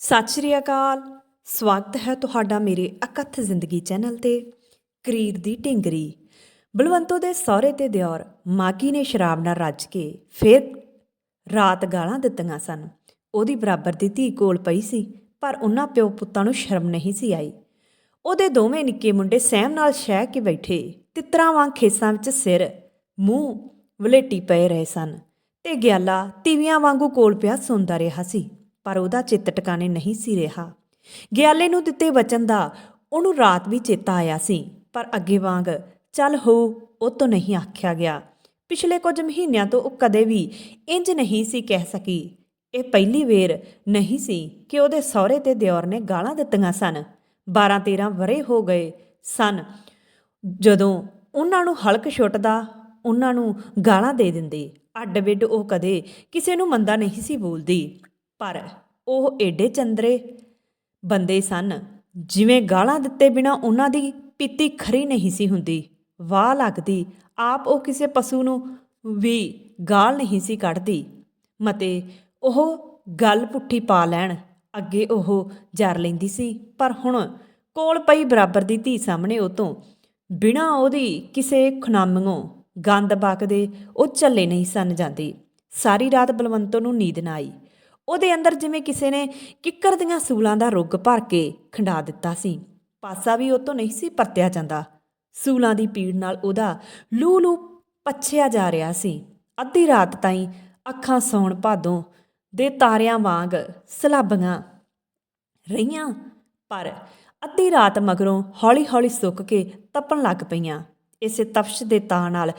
ਸਤਿ ਸ਼੍ਰੀ ਅਕਾਲ। ਸਵਾਗਤ ਹੈ ਤੁਹਾਡਾ ਮੇਰੇ ਅਕਥ ਜ਼ਿੰਦਗੀ ਚੈਨਲ ਤੇ ਕਰੀਰ ਦੀ ਢਿੰਗਰੀ। ਬਲਵੰਤੋ ਦੇ ਸਹੁਰੇ ਤੇ ਦਿਓਰ ਮਾਕੀ ਨੇ ਸ਼ਰਾਬ ਨਾਲ ਰੱਜ ਕੇ ਫਿਰ ਰਾਤ ਗਾਲਾਂ ਦਿੱਤੀਆਂ ਸਨ। ਉਹਦੀ ਬਰਾਬਰ ਦੀ ਧੀ ਕੋਲ ਪਈ ਸੀ, ਪਰ ਉਹਨਾਂ ਪਿਓ ਪੁੱਤਾਂ ਨੂੰ ਸ਼ਰਮ ਨਹੀਂ ਸੀ ਆਈ। ਉਹਦੇ ਦੋਵੇਂ ਨਿੱਕੇ ਮੁੰਡੇ ਸਹਿਮ ਨਾਲ ਸ਼ਹਿ ਕੇ ਬੈਠੇ, ਤਿੱਤਰਾਂ ਵਾਂਗ ਖੇਸਾਂ ਵਿੱਚ ਸਿਰ, ਮੂੰਹ ਵਲੇਟੀ ਪਏ ਰਹੇ ਸਨ ਤੇ ਗਿਆਲਾ ਤੀਵੀਆਂ ਵਾਂਗੂ ਕੋਲ ਪਿਆ ਸੁਣਦਾ ਰਿਹਾ ਸੀ। ਪਰ ਉਹਦਾ ਚਿੱਤ ਟਿਕਾਣੇ ਨਹੀਂ ਸੀ ਰਿਹਾ। ਗਿਆਲੇ ਨੂੰ ਦਿੱਤੇ ਵਚਨ ਦਾ ਉਹਨੂੰ ਰਾਤ ਵੀ ਚੇਤਾ ਆਇਆ ਸੀ, ਪਰ ਅੱਗੇ ਵਾਂਗ, ਚੱਲ ਹੋ, ਉਹ ਤੋਂ ਨਹੀਂ ਆਖਿਆ ਗਿਆ। ਪਿਛਲੇ ਕੁਝ ਮਹੀਨਿਆਂ ਤੋਂ ਉਹ ਕਦੇ ਵੀ ਇੰਜ ਨਹੀਂ ਸੀ ਕਹਿ ਸਕੀ। ਇਹ ਪਹਿਲੀ ਵੇਰ ਨਹੀਂ ਸੀ ਕਿ ਉਹਦੇ ਸਹੁਰੇ ਤੇ ਦਿਓਰ ਨੇ ਗਾਲਾਂ ਦਿੱਤੀਆਂ ਸਨ। 12 13 ਵਰੇ ਹੋ ਗਏ ਸਨ। ਜਦੋਂ ਉਹਨਾਂ ਨੂੰ ਹਲਕ ਛੁੱਟਦਾ, ਉਹਨਾਂ ਨੂੰ ਗਾਲਾਂ ਦੇ ਦਿੰਦੇ। ਅੱਡ ਵਿੱਡ ਉਹ ਕਦੇ ਕਿਸੇ ਨੂੰ ਮੰਦਾ ਨਹੀਂ ਸੀ ਬੋਲਦੀ। ਪਰ ਉਹ ਏਡੇ ਚੰਦਰੇ ਬੰਦੇ ਸਨ, ਜਿਵੇਂ ਗਾਲਾਂ ਦਿੱਤੇ ਬਿਨਾ ਉਹਨਾਂ ਦੀ ਪੀਤੀ ਖਰੀ ਨਹੀਂ ਸੀ ਹੁੰਦੀ। ਵਾਹ ਲੱਗਦੀ, ਆਪ ਉਹ ਕਿਸੇ ਪਸ਼ੂ ਨੂੰ ਵੀ ਗਾਲ ਨਹੀਂ ਸੀ ਕੱਢਦੀ। ਮਤੇ ਉਹ ਗੱਲ ਪੁੱਠੀ ਪਾ ਲੈਣ, ਅੱਗੇ ਉਹ ਜਰ ਲੈਂਦੀ ਸੀ, ਪਰ ਹੁਣ ਕੋਲ ਪਈ ਬਰਾਬਰ ਦੀ ਧੀ ਸਾਹਮਣੇ ਉਹ ਤੋਂ ਬਿਨਾ ਉਹਦੀ ਕਿਸੇ ਖੁਨਾਮੀਓਂ ਗੰਦ ਬਕਦੇ ਉਹ ਝੱਲੇ ਨਹੀਂ ਸਨ ਜਾਂਦੀ। ਸਾਰੀ ਰਾਤ ਬਲਵੰਤੋ ਨੂੰ ਨੀਂਦ ਨਾ ਆਈ। ਉਹਦੇ ਅੰਦਰ ਜਿਵੇਂ ਕਿਸੇ ਨੇ ਕਿੱਕਰ ਦੀਆਂ ਸੂਲਾਂ ਦਾ ਰੁੱਗ ਭਰ ਕੇ ਖੰਡਾ ਦਿੱਤਾ ਸੀ। ਪਾਸਾ ਵੀ ਉਹ ਤੋਂ ਨਹੀਂ ਸੀ ਪਰਤਿਆ ਜਾਂਦਾ। ਸੂਲਾਂ ਦੀ ਪੀੜ ਨਾਲ ਉਹਦਾ ਲੂ ਲੂ ਪੱਛਿਆ ਜਾ ਰਿਹਾ ਸੀ। ਅੱਧੀ ਰਾਤ ਤਾਈਂ ਅੱਖਾਂ ਸੌਣ ਭਾਦੋਂ ਦੇ ਤਾਰਿਆਂ ਵਾਂਗ ਸਲਾਬੀਆਂ ਰਹੀਆਂ, ਪਰ ਅੱਧੀ ਰਾਤ ਮਗਰੋਂ ਹੌਲੀ-ਹੌਲੀ ਸੁੱਕ ਕੇ ਤਪਣ ਲੱਗ ਪਈਆਂ। ਇਸੇ ਤਪਸ਼ ਦੇ ਤਾਂ ਨਾਲ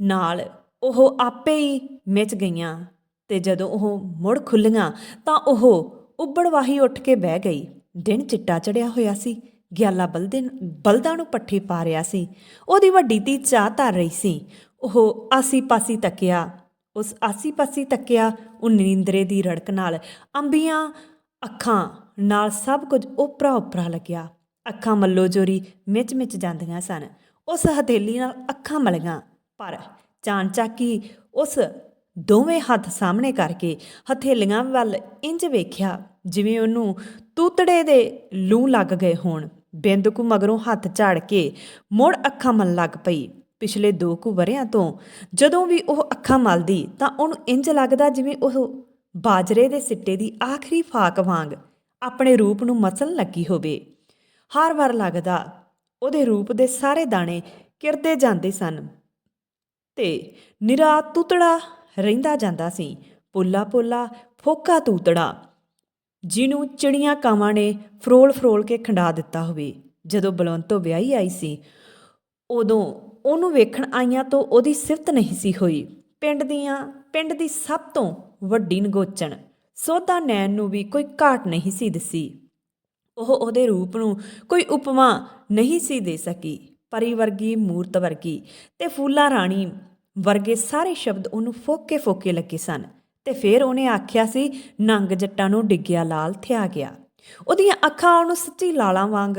ਨਾਲ ਉਹ ਆਪੇ ਹੀ ਮਿਚ ਗਈਆਂ। ਤੇ ਜਦੋਂ ਉਹ ਮੁੜ ਖੁੱਲੀਆਂ ਤਾਂ ਉਹ ਉੱਬੜਵਾਹੀ ਉੱਠ ਕੇ ਬਹਿ ਗਈ। ਦਿਨ ਚਿੱਟਾ ਚੜਿਆ ਹੋਇਆ ਸੀ। ਗਿਆਲਾ ਬਲਦੇ ਬਲਦਾਂ ਨੂੰ ਪੱਠੇ ਪਾ ਰਿਆ ਸੀ। ਉਹਦੀ ਵੱਡੀ ਧੀ ਚਾਹ ਧਰ ਰਹੀ ਸੀ। ਉਹ ਆਸੀ-ਪਾਸੀ ਤੱਕਿਆ, ਉਸ ਆਸੀ-ਪਾਸੀ ਤੱਕਿਆ ਉਹ ਨਿੰਦਰੇ ਦੀ ਰੜਕ ਨਾਲ ਅੰਬੀਆਂ ਅੱਖਾਂ ਨਾਲ ਸਭ ਕੁਝ ਉਪਰਾ ਉਪਰਾ ਲੱਗਿਆ। ਅੱਖਾਂ ਮੱਲੋ ਜੋਰੀ ਮਿਚ ਮਿਚ ਜਾਂਦੀਆਂ ਸਨ। ਉਸ ਹਥੇਲੀ ਨਾਲ ਅੱਖਾਂ ਮਲੀਆਂ, ਪਰ ਚਾਨਚਾਕੀ ਉਸ ਦੋਵੇਂ ਹੱਥ ਸਾਹਮਣੇ ਕਰਕੇ ਹਥੇਲੀਆਂ ਵੱਲ ਇੰਜ ਵੇਖਿਆ ਜਿਵੇਂ ਉਹਨੂੰ ਤੂਤੜੇ ਦੇ ਲੂ ਲੱਗ ਗਏ ਹੋਣ। ਬਿੰਦ ਕੁ ਮਗਰੋਂ ਹੱਥ ਝਾੜ ਕੇ ਮੁੜ ਅੱਖਾਂ ਮਲ ਲੱਗ ਪਈ। ਪਿਛਲੇ ਦੋ ਕੁ ਵਰਿਆਂ ਤੋਂ ਜਦੋਂ ਵੀ ਉਹ ਅੱਖਾਂ ਮਲਦੀ ਤਾਂ ਉਹਨੂੰ ਇੰਜ ਲੱਗਦਾ ਜਿਵੇਂ ਉਹ ਬਾਜਰੇ ਦੇ ਸਿੱਟੇ ਦੀ ਆਖਰੀ ਫਾਕ ਵਾਂਗ ਆਪਣੇ ਰੂਪ ਨੂੰ ਮਸਲਣ ਲੱਗੀ ਹੋਵੇ। ਹਰ ਵਾਰ ਲੱਗਦਾ ਉਹਦੇ ਰੂਪ ਦੇ ਸਾਰੇ ਦਾਣੇ ਕਿਰਦੇ ਜਾਂਦੇ ਸਨ ਤੇ ਨਿਰਾ ਤੂਤੜਾ ਰਹਿੰਦਾ ਜਾਂਦਾ ਸੀ। ਪੁੱਲਾ ਪੁੱਲਾ, ਫੋਕਾ ਤੂਤੜਾ, ਜਿਹਨੂੰ ਚਿੜੀਆਂ ਕਾਵਾਂ ਨੇ ਫਰੋਲ ਫਰੋਲ ਕੇ ਖੰਡਾ ਦਿੱਤਾ ਹੋਵੇ। ਜਦੋਂ ਬਲਵੰਤੋ ਵਿਆਹੀ ਆਈ ਸੀ, ਉਦੋਂ ਉਹਨੂੰ ਵੇਖਣ ਆਈਆਂ ਤੋਂ ਉਹਦੀ ਸਿਫਤ ਨਹੀਂ ਸੀ ਹੋਈ। ਪਿੰਡ ਦੀਆਂ, ਪਿੰਡ ਦੀ ਸਭ ਤੋਂ ਵੱਡੀ ਨਗੋਚਣ, ਸੋਧਾ ਨੈਣ ਨੂੰ ਵੀ ਕੋਈ ਘਾਟ ਨਹੀਂ ਸੀ ਦਿਸੀ। ਉਹ ਉਹਦੇ ਰੂਪ ਨੂੰ ਕੋਈ ਉਪਮਾ ਨਹੀਂ ਸੀ ਦੇ ਸਕੀ। ਪਰੀ ਵਰਗੀ, ਮੂਰਤ ਵਰਗੀ ਤੇ ਫੂਲਾ ਰਾਣੀ ਵਰਗੇ ਸਾਰੇ ਸ਼ਬਦ ਉਹਨੂੰ ਫੋਕੇ ਫੋਕੇ ਲੱਗੇ ਸਨ ਤੇ ਫਿਰ ਉਹਨੇ ਆਖਿਆ ਸੀ, ਨੰਗ ਜੱਟਾਂ ਨੂੰ ਡਿੱਗਿਆ ਲਾਲ ਥਿਆ ਗਿਆ। ਉਹਦੀਆਂ ਅੱਖਾਂ ਉਹਨੂੰ ਸੱਚੀ ਲਾਲਾਂ ਵਾਂਗ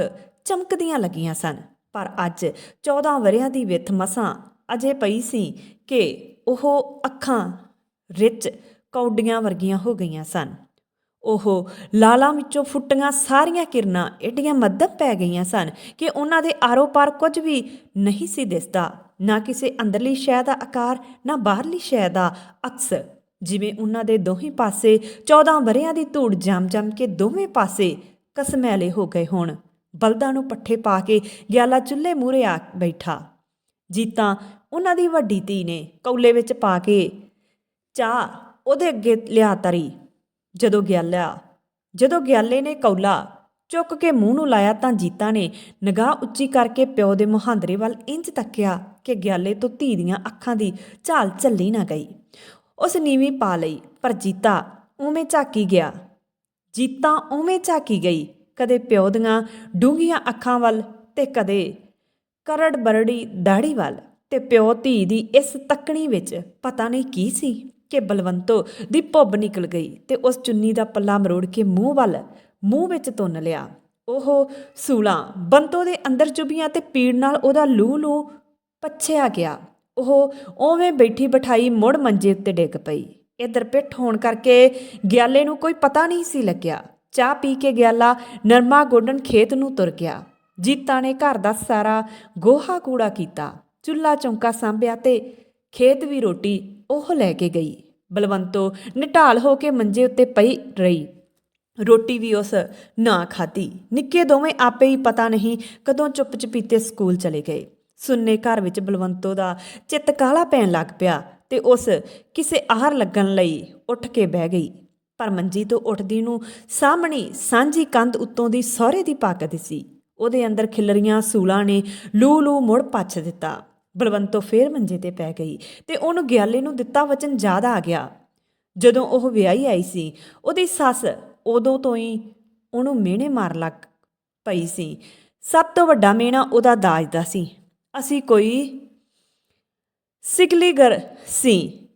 ਚਮਕਦੀਆਂ ਲੱਗੀਆਂ ਸਨ। ਪਰ ਅੱਜ 14 ਵਰਿਆਂ ਦੀ ਵਿੱਥ ਮਸਾਂ ਅਜੇ ਪਈ ਸੀ ਕਿ ਉਹ ਅੱਖਾਂ ਰਿਚ ਕੌਡੀਆਂ ਵਰਗੀਆਂ ਹੋ ਗਈਆਂ ਸਨ। ਉਹ ਲਾਲਾਂ ਵਿੱਚੋਂ ਫੁੱਟੀਆਂ ਸਾਰੀਆਂ ਕਿਰਨਾਂ ਏਡੀਆਂ ਮੱਧਮ ਪੈ ਗਈਆਂ ਸਨ ਕਿ ਉਹਨਾਂ ਦੇ ਆਰੋ ਪਾਰ ਕੁਝ ਵੀ ਨਹੀਂ ਸੀ ਦਿਸਦਾ। ਨਾ ਕਿਸੇ ਅੰਦਰਲੀ ਸ਼ੈ ਦਾ ਆਕਾਰ, ਨਾ ਬਾਹਰਲੀ ਸ਼ੈ ਦਾ ਅਕਸ। ਜਿਵੇਂ ਉਹਨਾਂ ਦੇ ਦੋਹੀਂ ਪਾਸੇ 14 ਵਰਿਆਂ ਦੀ ਧੂੜ ਜੰਮ-ਜੰਮ ਕੇ ਦੋਵੇਂ ਪਾਸੇ ਕਸਮੈਲੇ ਹੋ ਗਏ ਹੋਣ। ਬਲਦਾਂ ਨੂੰ ਪੱਠੇ ਪਾ ਕੇ ਗਿਆਲਾ ਚੁੱਲ੍ਹੇ ਮੂਹਰੇ ਆ ਬੈਠਾ। ਜੀਤਾਂ ਉਹਨਾਂ ਦੀ ਵੱਡੀ ਧੀ ਨੇ ਕੌਲੇ ਵਿੱਚ ਪਾ ਕੇ, ਚਾਹ ਉਹਦੇ ਅੱਗੇ ਲਿਆ ਤਰੀ। ਜਦੋਂ ਗਿਆਲਾ, ਜਦੋਂ ਗਿਆਲੇ ਨੇ ਕੌਲਾ ਚੁੱਕ ਕੇ ਮੂੰਹ ਨੂੰ ਲਾਇਆ ਤਾਂ ਜੀਤਾ ਨੇ ਨਿਗਾਹ ਉੱਚੀ ਕਰਕੇ ਪਿਓ ਦੇ ਮੁਹਾਂਦਰੇ ਵੱਲ ਇੰਜ ਤੱਕਿਆ ਕਿ ਗਿਆਲੇ ਤੋਂ ਧੀ ਦੀਆਂ ਅੱਖਾਂ ਦੀ ਝਾਲ ਝੱਲੀ ਨਾ ਗਈ। ਉਸ ਨੀਵੀਂ ਪਾ ਲਈ, ਪਰ ਜੀਤਾ ਉਵੇਂ ਝਾਕੀ ਗਿਆ। ਜੀਤਾ ਉਵੇਂ ਝਾਕੀ ਗਈ, ਕਦੇ ਪਿਓ ਦੀਆਂ ਡੂੰਘੀਆਂ ਅੱਖਾਂ ਵੱਲ ਤੇ ਕਦੇ ਕਰੜ ਬਰੜੀ ਦਾੜੀ ਵੱਲ ਤੇ ਪਿਓ ਧੀ ਦੀ ਇਸ ਤੱਕਣੀ ਵਿੱਚ ਪਤਾ ਨਹੀਂ ਕੀ ਸੀ ਕਿ ਬਲਵੰਤੋ ਦੀ ਭੁੱਬ ਨਿਕਲ ਗਈ ਤੇ ਉਸ ਚੁੰਨੀ ਦਾ ਪੱਲਾ ਮਰੋੜ ਕੇ ਮੂੰਹ ਵੱਲ ਮੂੰਹ ਵਿੱਚ ਤੁੰਨ ਲਿਆ। ਉਹ ਸੂਲਾਂ ਬੰਤੋ ਦੇ ਅੰਦਰ ਚੁਬੀਆਂ ਤੇ ਪੀੜ ਨਾਲ ਉਹਦਾ ਲੂ ਲੂ ਪੱਛਿਆ ਗਿਆ। ਉਹ ਓਵੇਂ ਬੈਠੀ ਬਿਠਾਈ ਮੁੜ ਮੰਜੇ ਉੱਤੇ ਡਿੱਗ ਪਈ। ਇਧਰ ਪਿੱਠ ਹੋਣ ਕਰਕੇ ਗਿਆਲੇ ਨੂੰ ਕੋਈ ਪਤਾ ਨਹੀਂ ਸੀ ਲੱਗਿਆ। ਚਾਹ ਪੀ ਕੇ ਗਿਆਲਾ ਨਰਮਾ ਗੋਡਨ ਖੇਤ ਨੂੰ ਤੁਰ ਗਿਆ। ਜੀਤਾ ਨੇ ਘਰ ਦਾ ਸਾਰਾ ਗੋਹਾ ਕੂੜਾ ਕੀਤਾ। ਚੁੱਲਾ ਚੌਂਕਾ ਸਾਂਭਿਆ ਤੇ ਖੇਤ ਵੀ ਰੋਟੀ ਉਹ ਲੈ ਕੇ ਗਈ। ਬਲਵੰਤੋ ਨਿਟਾਲ ਹੋ ਕੇ ਮੰਜੇ ਉੱਤੇ ਪਈ ਰਹੀ। ਰੋਟੀ ਵੀ ਉਸ ਨਾ ਖਾਧੀ। ਨਿੱਕੇ ਦੋਵੇਂ ਆਪੇ ਹੀ ਪਤਾ ਨਹੀਂ ਕਦੋਂ ਚੁੱਪ ਚਪੀਤੇ ਸਕੂਲ ਚਲੇ ਗਏ। ਸੁੰਨੇ ਘਰ ਵਿੱਚ ਬਲਵੰਤੋ ਦਾ ਚਿੱਤ ਕਾਲਾ ਪੈਣ ਲੱਗ ਪਿਆ ਤੇ ਉਸ ਕਿਸੇ ਆਹਰ ਲੱਗਣ ਲਈ ਉੱਠ ਕੇ ਬਹਿ ਗਈ। ਪਰ ਮੰਜੀ ਤੋਂ ਉੱਠਦੀ ਨੂੰ ਸਾਹਮਣੀ ਸਾਂਝੀ ਕੰਧ ਉੱਤੋਂ ਦੀ ਸਹੁਰੇ ਦੀ ਪੱਗ ਸੀ। ਉਹਦੇ ਅੰਦਰ ਖਿਲਰੀਆਂ ਸੂਲਾਂ ਨੇ ਲੂ ਲੂ ਮੁੜ ਪੱਛ ਦਿੱਤਾ। ਬਲਵੰਤੋ ਫੇਰ ਮੰਜੇ ਤੇ ਪੈ ਗਈ ਤੇ ਉਹਨੂੰ ਗਿਆਲੇ ਨੂੰ ਦਿੱਤਾ ਵਚਨ ਯਾਦ ਆ ਗਿਆ। ਜਦੋਂ ਉਹ ਵਿਆਹੀ ਆਈ ਸੀ, ਉਹਦੀ ਸੱਸ ਉਦੋਂ ਤੋਂ ਹੀ ਉਹਨੂੰ ਮਿਹਣੇ ਮਾਰ ਲੱਗ ਪਈ ਸੀ। ਸਭ ਤੋਂ ਵੱਡਾ ਮਿਹਣਾ ਉਹਦਾ ਦਾਜ ਦਾ ਸੀ। ਅਸੀਂ ਕੋਈ ਸਿਕਲੀਗਰ ਸੀ।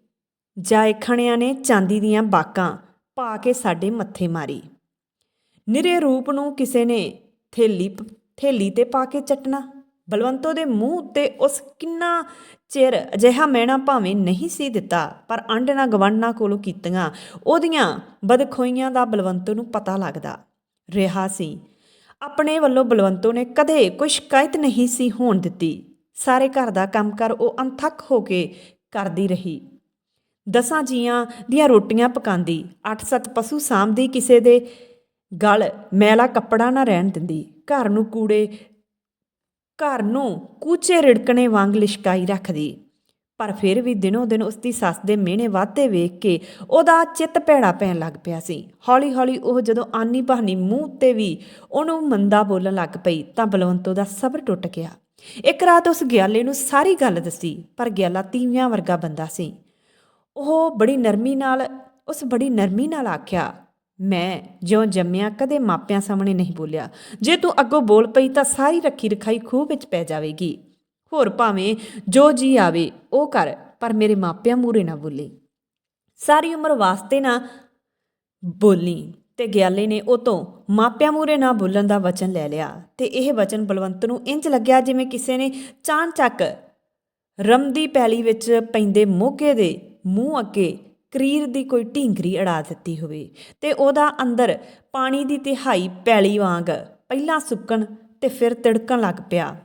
ਜਾਇਖਣਿਆਂ ਨੇ ਚਾਂਦੀ ਦੀਆਂ ਬਾਕਾਂ ਪਾ ਕੇ ਸਾਡੇ ਮੱਥੇ ਮਾਰੀ। ਨਿਰੇ ਰੂਪ ਨੂੰ ਕਿਸੇ ਨੇ ਥੇਲੀ ਥੇਲੀ ਤੇ ਪਾ ਕੇ ਚਟਣਾ। ਬਲਵੰਤੋ ਦੇ ਮੂੰਹ ਉੱਤੇ ਉਸ ਕਿੰਨਾ ਚਿਰ ਅਜਿਹਾ ਮਹਿਣਾ ਭਾਵੇਂ ਨਹੀਂ ਸੀ ਦਿੱਤਾ, ਪਰ ਅੰਡਣਾ ਗਵੰਡਣਾ ਕੋਲੋਂ ਕੀਤੀਆਂ, ਉਹਦੀਆਂ ਬਦਖੋਈਆਂ ਦਾ ਬਲਵੰਤੋ ਨੂੰ ਪਤਾ ਲੱਗਦਾ। ਰਿਹਾ ਸੀ। ਆਪਣੇ ਵੱਲੋਂ ਬਲਵੰਤੋ ਨੇ ਕਦੇ ਕੋਈ ਸ਼ਿਕਾਇਤ ਨਹੀਂ ਸੀ ਹੋਣ ਦਿੱਤੀ। ਸਾਰੇ ਘਰ ਦਾ ਕੰਮ ਕਰ ਉਹ ਅਣਥੱਕ ਹੋ ਕੇ ਕਰਦੀ ਰਹੀ। ਦਸਾਂ ਜੀਆਂ ਦੀਆਂ ਰੋਟੀਆਂ ਪਕਾਉਂਦੀ ਅੱਠ ਸੱਤ ਪਸ਼ੂ ਸਾਂਭਦੀ, ਕਿਸੇ ਦੇ ਗਲ ਮੈਲਾ ਕੱਪੜਾ ਨਾ ਰਹਿਣ ਦਿੰਦੀ। ਘਰ ਨੂੰ ਕੂੜੇ ਘਰ ਨੂੰ ਕੂਚੇ ਰਿੜਕਣੇ ਵਾਂਗ ਲਿਸ਼ਕਾਈ ਰੱਖਦੀ। ਪਰ ਫਿਰ ਵੀ ਦਿਨੋ ਦਿਨ ਉਸ ਦੀ ਸੱਸ ਦੇ ਮਿਹਣੇ ਵਾਧੇ ਵੇਖ ਕੇ ਉਹਦਾ ਚਿੱਤ ਭੈੜਾ ਪੈਣ ਲੱਗ ਪਿਆ ਸੀ। ਹੌਲੀ ਹੌਲੀ ਉਹ ਜਦੋਂ ਆਨੀ ਬਹਾਨੀ ਮੂੰਹ ਤੇ ਵੀ ਉਹਨੂੰ ਮੰਦਾ ਬੋਲਣ ਲੱਗ ਪਈ ਤਾਂ ਬਲਵੰਤ ਉਹਦਾ ਸਬਰ ਟੁੱਟ ਗਿਆ। ਇੱਕ ਰਾਤ ਉਸ ਗਿਆਲੇ ਨੂੰ ਸਾਰੀ ਗੱਲ ਦੱਸੀ, ਪਰ ਗਿਆਲਾ ਤੀਵਿਆਂ ਵਰਗਾ ਬੰਦਾ ਸੀ। ਉਹ ਬੜੀ ਨਰਮੀ ਨਾਲ, ਉਸ ਬੜੀ ਨਰਮੀ ਨਾਲ ਆਖਿਆ ਮੈਂ ਜਿਉਂ ਜੰਮਿਆ ਕਦੇ ਮਾਪਿਆਂ ਸਾਹਮਣੇ ਨਹੀਂ ਬੋਲਿਆ। ਜੇ ਤੂੰ ਅੱਗੋਂ ਬੋਲ ਪਈ ਤਾਂ ਸਾਰੀ ਰੱਖੀ ਰਖਾਈ ਖੂਹ ਵਿੱਚ ਪੈ ਜਾਵੇਗੀ। ਹੋਰ ਭਾਵੇਂ ਜੋ ਜੀ ਆਵੇ, ਉਹ ਕਰ, ਪਰ ਮੇਰੇ ਮਾਪਿਆਂ ਮੂਰੇ ਨਾ ਬੋਲੀ। ਸਾਰੀ ਉਮਰ ਵਾਸਤੇ ਨਾ ਬੋਲੀ ਤੇ ਗਿਆਲੇ ਨੇ ਉਹ ਤੋਂ ਮਾਪਿਆਂ ਮੂਰੇ ਨਾ ਬੋਲਣ ਦਾ ਵਚਨ ਲੈ ਲਿਆ ਤੇ ਇਹ ਵਚਨ ਬਲਵੰਤ ਨੂੰ ਇੰਜ ਲੱਗਿਆ ਜਿਵੇਂ ਕਿਸੇ ਨੇ ਚਾਂਚੱਕ ਰਮਦੀ ਪੈਲੀ ਵਿੱਚ ਪੈਂਦੇ ਮੋਗੇ ਦੇ ਮੂੰਹ ਅੱਗੇ ਕਰੀਰ ਦੀ ਕੋਈ ਢੀਂਗਰੀ ਅੜਾ ਦਿੱਤੀ ਹੋਵੇ ਤੇ ਉਹਦਾ ਅੰਦਰ ਪਾਣੀ ਦੀ ਤਿਹਾਈ ਪੈਲੀ ਵਾਂਗ ਪਹਿਲਾਂ ਸੁੱਕਣ ਤੇ ਫਿਰ ਤਿੜਕਣ ਲੱਗ ਪਿਆ।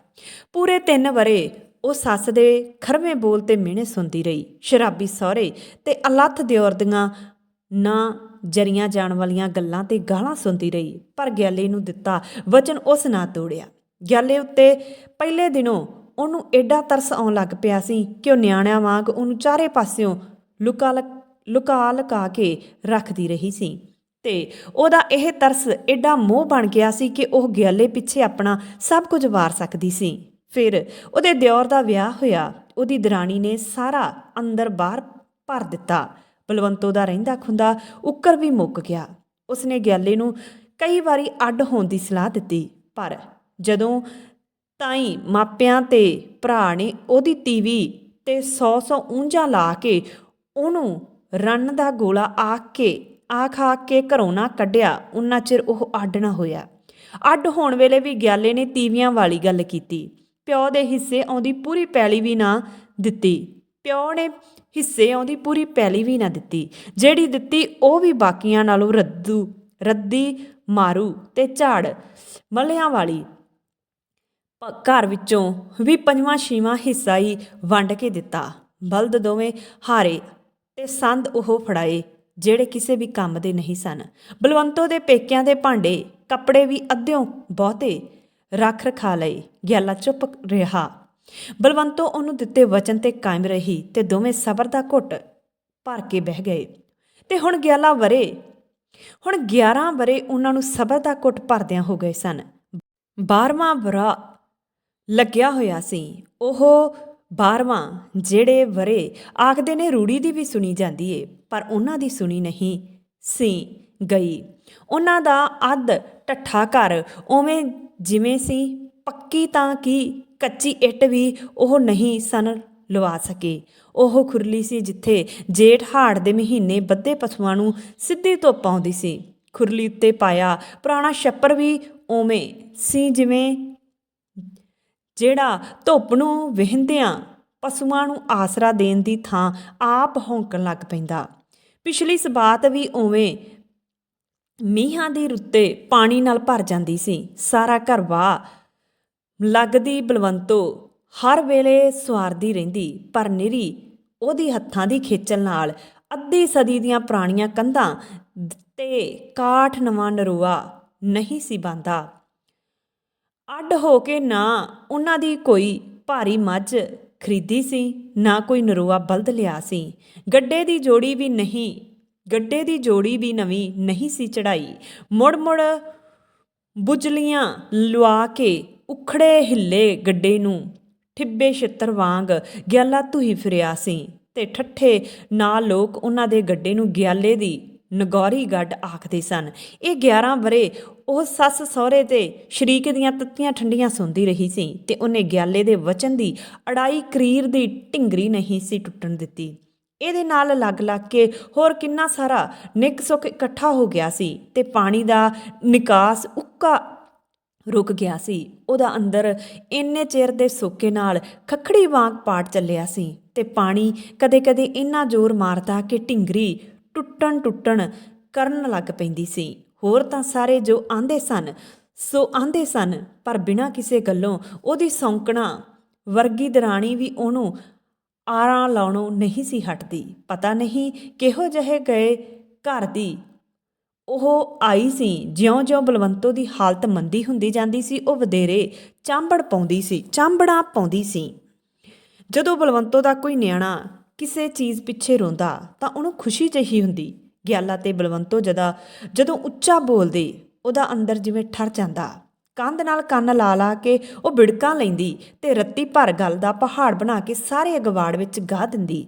ਪੂਰੇ 3 ਵਰੇ ਉਹ ਸੱਸ ਦੇ ਖਰਵੇਂ ਬੋਲ ਤੇ ਮਿਹਣੇ ਸੁਣਦੀ ਰਹੀ। ਸ਼ਰਾਬੀ ਸਹੁਰੇ ਤੇ ਅਲੱਥ ਦਿਓਰ ਦੀਆਂ ਨਾ ਜਰੀਆਂ ਜਾਣ ਵਾਲੀਆਂ ਗੱਲਾਂ ਤੇ ਗਾਲਾਂ ਸੁਣਦੀ ਰਹੀ, ਪਰ ਗਿਆਲੇ ਨੂੰ ਦਿੱਤਾ ਵਚਨ ਉਸ ਨਾ ਤੋੜਿਆ। ਗਿਆਲੇ ਉੱਤੇ ਪਹਿਲੇ ਦਿਨੋਂ ਉਹਨੂੰ ਐਡਾ ਤਰਸ ਆਉਣ ਲੱਗ ਪਿਆ ਸੀ ਕਿ ਉਹ ਨਿਆਣਿਆਂ ਵਾਂਗ ਉਹਨੂੰ ਚਾਰੇ ਪਾਸਿਓਂ ਲੁਕਾ ਲੁਕਾ ਲੁਕਾ ਕੇ ਰੱਖਦੀ ਰਹੀ ਸੀ ਤੇ ਉਹਦਾ ਇਹ ਤਰਸ ਐਡਾ ਮੋਹ ਬਣ ਗਿਆ ਸੀ ਕਿ ਉਹ ਗਿਆਲੇ ਪਿੱਛੇ ਆਪਣਾ ਸਭ ਕੁਝ ਵਾਰ ਸਕਦੀ ਸੀ। ਫਿਰ ਉਹਦੇ ਦਿਓਰ ਦਾ ਵਿਆਹ ਹੋਇਆ। ਉਹਦੀ ਦਰਾਣੀ ਨੇ ਸਾਰਾ ਅੰਦਰ ਬਾਹਰ ਭਰ ਦਿੱਤਾ। ਬਲਵੰਤੋ ਦਾ ਰਹਿੰਦਾ ਖੁੰਦਾ ਉੱਕਰ ਵੀ ਮੁੱਕ ਗਿਆ। ਉਸਨੇ ਗਿਆਲੇ ਨੂੰ ਕਈ ਵਾਰੀ ਅੱਡ ਹੋਣ ਦੀ ਸਲਾਹ ਦਿੱਤੀ, ਪਰ ਜਦੋਂ ਤਾਈ ਮਾਪਿਆਂ ਤੇ ਭਰਾ ਨੇ ਉਹਦੀ ਤੀਵੀ ਤੇ 100-100 ਉਂਝਾ ਲਾ ਕੇ ਉਹਨੂੰ ਰੰਨ ਦਾ ਗੋਲਾ ਆਖ ਕੇ, ਆਖ ਆਖ ਕੇ ਘਰੋਂ ਨਾ ਕੱਢਿਆ, ਉਨਾ ਚਿਰ ਉਹ ਅੱਡ ਨਾ ਹੋਇਆ। ਅੱਡ ਹੋਣ ਵੇਲੇ ਵੀ ਗਿਆਲੇ ਨੇ ਤੀਵੀਆਂ ਵਾਲੀ ਗੱਲ ਕੀਤੀ। ਪਿਓ ਦੇ ਹਿੱਸੇ ਆਉਂਦੀ ਪੂਰੀ ਪੈਲੀ ਵੀ ਨਾ ਦਿੱਤੀ। ਪਿਓ ਨੇ ਹਿੱਸੇ ਆਉਂਦੀ ਪੂਰੀ ਪੈਲੀ ਵੀ ਨਾ ਦਿੱਤੀ। ਜਿਹੜੀ ਦਿੱਤੀ, ਉਹ ਵੀ ਬਾਕੀਆਂ ਨਾਲੋਂ ਰੱਦੂ, ਰੱਦੀ, ਮਾਰੂ ਤੇ ਝਾੜ ਮੱਲਿਆਂ ਵਾਲੀ। ਘਰ ਵਿੱਚੋਂ ਵੀ ਪੰਜਵਾਂ, ਛੇਵਾਂ ਹਿੱਸਾ ਹੀ ਵੰਡ ਕੇ ਦਿੱਤਾ। ਬਲਦ ਦੋਵੇਂ ਹਾਰੇ ਤੇ ਸੰਦ ਉਹ ਫੜਾਏ, ਜਿਹੜੇ ਕਿਸੇ ਵੀ ਕੰਮ ਦੇ ਨਹੀਂ ਸਨ। ਬਲਵੰਤੋ ਦੇ ਪੇਕਿਆਂ ਦੇ ਭਾਂਡੇ, ਕੱਪੜੇ ਵੀ ਅੱਧਿਓਂ ਬਹੁਤੇ ਰੱਖ ਰਖਾ ਲਏ, ਗਿਆਲਾ ਚੁੱਪ ਰਿਹਾ। ਬਲਵੰਤੋ ਉਹਨੂੰ ਦਿੱਤੇ ਵਚਨ ਤੇ ਕਾਇਮ ਰਹੀ ਤੇ ਦੋਵੇਂ ਸਬਰ ਦਾ ਘੁੱਟ ਭਰ ਕੇ ਬਹਿ ਗਏ। ਤੇ ਹੁਣ ਗਿਆਲਾ ਵਰੇ, ਹੁਣ 11 ਵਰੇ ਉਹਨਾਂ ਨੂੰ ਸਬਰ ਦਾ ਘੁੱਟ ਭਰਦਿਆਂ ਹੋ ਗਏ ਸਨ। 12ਵਾਂ ਬਰਾ ਲੱਗਿਆ ਹੋਇਆ ਸੀ। ਉਹ 12ਵਾਂ ਜਿਹੜੇ ਵਰੇ ਆਖਦੇ ਨੇ ਰੂੜੀ ਦੀ ਵੀ ਸੁਣੀ ਜਾਂਦੀ ਏ, ਪਰ ਉਹਨਾਂ ਦੀ ਸੁਣੀ ਨਹੀਂ, ਸੀ, ਗਈ। ਉਹਨਾਂ ਦਾ ਅੱਧ ਟੱਠਾ ਘਰ ਉਵੇਂ ਜਿਵੇਂ ਸੀ, ਪੱਕੀ ਤਾਂ ਕੀ ਕੱਚੀ ਇੱਟ ਵੀ ਉਹ ਨਹੀਂ ਸਨ ਲਵਾ ਸਕੇ। ਉਹ ਖੁਰਲੀ ਸੀ ਜਿੱਥੇ ਜੇਠ ਹਾੜ ਦੇ ਮਹੀਨੇ ਬੱਦੇ ਪਸ਼ੂਆਂ ਨੂੰ ਸਿੱਧੀ ਧੁੱਪ ਆਉਂਦੀ ਸੀ। ਖੁਰਲੀ ਉੱਤੇ ਪਾਇਆ ਪੁਰਾਣਾ ਛੱਪਰ ਵੀ ਉਵੇਂ ਸੀ ਜਿਵੇਂ ਜਿਹੜਾ ਧੁੱਪ ਨੂੰ ਵਹਿੰਦਿਆਂ ਪਸ਼ੂਆਂ ਨੂੰ ਆਸਰਾ ਦੇਣ ਦੀ ਥਾਂ ਆਪ ਹੌਂਕਣ ਲੱਗ ਪੈਂਦਾ। ਪਿਛਲੀ ਸਬਾਤ ਵੀ ਉਵੇਂ ਮੀਂਹਾਂ ਦੀ ਰੁੱਤੇ ਪਾਣੀ ਨਾਲ ਭਰ ਜਾਂਦੀ ਸੀ। ਸਾਰਾ ਘਰ ਵਾਹ ਲੱਗਦੀ ਬਲਵੰਤੋ ਹਰ ਵੇਲੇ ਸਵਾਰਦੀ ਰਹਿੰਦੀ, ਪਰ ਨਿਰੀ ਉਹਦੀ ਹੱਥਾਂ ਦੀ ਖੇਚਲ ਨਾਲ ਅੱਧੀ ਸਦੀ ਦੀਆਂ ਪੁਰਾਣੀਆਂ ਕੰਧਾਂ ਤੇ ਕਾਠ ਨਵਾਂ ਨਰੂਆ ਨਹੀਂ ਸੀ ਬੰਦਾ ਅੱਡ ਹੋ ਕੇ ਨਾ ਉਹਨਾਂ ਦੀ ਕੋਈ ਭਾਰੀ ਮੱਝ ਖਰੀਦੀ ਸੀ, ਨਾ ਕੋਈ ਨਰੋਆ ਬਲਦ ਲਿਆ ਸੀ। ਗੱਡੇ ਦੀ ਜੋੜੀ ਵੀ ਨਹੀਂ, ਗੱਡੇ ਦੀ ਜੋੜੀ ਵੀ ਨਵੀਂ ਨਹੀਂ ਸੀ ਚੜਾਈ। ਮੁੜ ਮੁੜ ਬੁਜਲੀਆਂ ਲਵਾ ਕੇ ਉਖੜੇ ਹਿੱਲੇ ਗੱਡੇ ਨੂੰ, ਠਿੱਬੇ ਛਿੱਤਰ ਵਾਂਗ ਗਿਆਲਾ ਧੂਹੀ ਫਿਰਿਆ ਸੀ ਤੇ ਠੱਠੇ ਨਾਲ ਲੋਕ ਉਹਨਾਂ ਦੇ ਗੱਡੇ ਨੂੰ ਗਿਆਲੇ ਦੀ ਨਗੌਰੀ ਗੱਡ ਆਖਦੇ ਸਨ। ਇਹ 11 ਵਰੇ ਉਹ ਸੱਸ ਸਹੁਰੇ ਤੇ ਸ਼ਰੀਕ ਦੀਆਂ ਤੱਤੀਆਂ ਠੰਡੀਆਂ ਸੁਣਦੀ ਰਹੀ ਸੀ ਤੇ ਉਹਨੇ ਗਿਆਲੇ ਦੇ ਵਚਨ ਦੀ ਅੜਾਈ ਕਰੀਰ ਦੀ ਢਿੰਗਰੀ ਨਹੀਂ ਸੀ ਟੁੱਟਣ ਦਿੱਤੀ। ਇਹਦੇ ਨਾਲ ਲੱਗ ਲੱਗ ਕੇ ਹੋਰ ਕਿੰਨਾ ਸਾਰਾ ਨਿੱਕ ਸੁੱਕ ਇਕੱਠਾ ਹੋ ਗਿਆ ਸੀ ਤੇ ਪਾਣੀ ਦਾ ਨਿਕਾਸ ਉੱਕਾ ਰੁਕ ਗਿਆ ਸੀ। ਉਹਦਾ ਅੰਦਰ ਇੰਨੇ ਚਿਰ ਦੇ ਸੋਕੇ ਨਾਲ ਖਖੜੀ ਵਾਂਗ ਪਾਟ ਚੱਲਿਆ ਸੀ ਤੇ ਪਾਣੀ ਕਦੇ-ਕਦੇ ਇੰਨਾ ਜ਼ੋਰ ਮਾਰਦਾ ਕਿ ਢਿੰਗਰੀ ਟੁੱਟਣ ਟੁੱਟਣ ਕਰਨ ਲੱਗ ਪੈਂਦੀ ਸੀ। ਹੋਰ ਤਾਂ ਸਾਰੇ ਜੋ ਆਂਦੇ ਸਨ, ਸੋ ਆਂਦੇ ਸਨ, ਪਰ ਬਿਨਾਂ ਕਿਸੇ ਗੱਲੋਂ ਉਹਦੀ ਸੌਂਕਣਾ ਵਰਗੀ ਦਰਾਣੀ ਵੀ ਉਹਨੂੰ ਆਰਾਂ ਲਾਉਣੋਂ ਨਹੀਂ ਸੀ ਹਟਦੀ। ਪਤਾ ਨਹੀਂ ਕਿਹੋ ਜਿਹੇ ਗਏ ਘਰ ਦੀ ਉਹ ਆਈ ਸੀ। ਜਿਉਂ-ਜਿਉਂ ਬਲਵੰਤੋ ਦੀ ਹਾਲਤ ਮੰਦੀ ਹੁੰਦੀ ਜਾਂਦੀ ਸੀ, ਉਹ ਵਧੇਰੇ ਚਾਂਬੜ ਪਾਉਂਦੀ ਸੀ, ਚਾਂਬੜਾ ਪਾਉਂਦੀ ਸੀ। ਜਦੋਂ ਬਲਵੰਤੋ ਦਾ ਕੋਈ ਨਿਆਣਾ ਕਿਸੇ ਚੀਜ਼ ਪਿੱਛੇ ਰੋਂਦਾ ਤਾਂ ਉਹਨੂੰ ਖੁਸ਼ੀ ਜਿਹੀ ਹੁੰਦੀ। ਗਿਆਲਾ ਤੇ ਬਲਵੰਤੋ ਜਦਾ ਜਦੋਂ ਉੱਚਾ ਬੋਲਦੇ, ਉਹਦਾ ਅੰਦਰ ਜਿਵੇਂ ਠਰ ਜਾਂਦਾ। ਕੰਧ ਨਾਲ ਕੰਨ ਲਾ ਲਾ ਕੇ ਉਹ ਬਿੜਕਾਂ ਲੈਂਦੀ ਤੇ ਰੱਤੀ ਭਰ ਗੱਲ ਦਾ ਪਹਾੜ ਬਣਾ ਕੇ ਸਾਰੇ ਅਗਵਾੜ ਵਿੱਚ ਗਾਹ ਦਿੰਦੀ।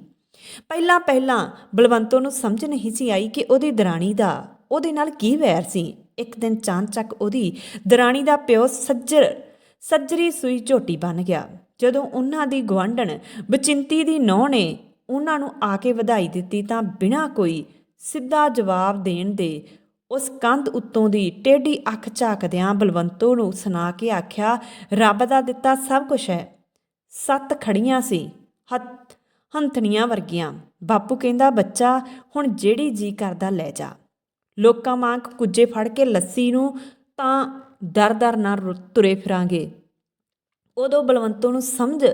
ਪਹਿਲਾਂ ਪਹਿਲਾਂ ਬਲਵੰਤੋ ਨੂੰ ਸਮਝ ਨਹੀਂ ਸੀ ਆਈ ਕਿ ਉਹਦੀ ਦਰਾਣੀ ਦਾ, ਉਹਦੇ ਨਾਲ ਕੀ ਵੈਰ ਸੀ। ਇੱਕ ਦਿਨ ਚਾਂਚੱਕ ਉਹਦੀ ਦਰਾਣੀ ਦਾ ਪਿਓ ਸੱਜਰ, ਸੱਜਰੀ ਸੂਈ ਝੋਟੀ ਬਣ ਗਿਆ। ਜਦੋਂ ਉਹਨਾਂ ਦੀ ਗਵਾਂਢਣ ਬਚਿੰਤੀ ਦੀ ਨੌਂ ਨੇ ਉਹਨਾਂ ਨੂੰ ਆ ਕੇ ਵਧਾਈ ਦਿੱਤੀ ਤਾਂ ਬਿਨਾਂ ਕੋਈ ਸਿੱਧਾ ਜਵਾਬ ਦੇਣ ਦੇ ਉਸ ਕੰਧ ਉੱਤੋਂ ਦੀ ਟੇਢੀ ਅੱਖ ਝਾਕਦਿਆਂ ਬਲਵੰਤੋ ਨੂੰ ਸੁਣਾ ਕੇ ਆਖਿਆ, ਰੱਬ ਦਾ ਦਿੱਤਾ ਸਭ ਕੁਝ ਹੈ। ਸੱਤ ਖੜੀਆਂ ਸੀ, ਹੱਥ ਹੰਥਣੀਆਂ ਵਰਗੀਆਂ। ਬਾਪੂ ਕਹਿੰਦਾ, ਬੱਚਾ, ਹੁਣ ਜਿਹੜੀ ਜੀ ਕਰਦਾ ਲੈ ਜਾ। ਲੋਕਾਂ ਵਾਂਗ ਕੁੱਜੇ ਫੜ ਕੇ ਲੱਸੀ ਨੂੰ ਤਾਂ ਦਰ-ਦਰ ਨਾਲ ਰੁ- ਤੁਰੇ ਫਿਰਾਂਗੇ। ਉਦੋਂ ਬਲਵੰਤੋ ਨੂੰ ਸਮਝ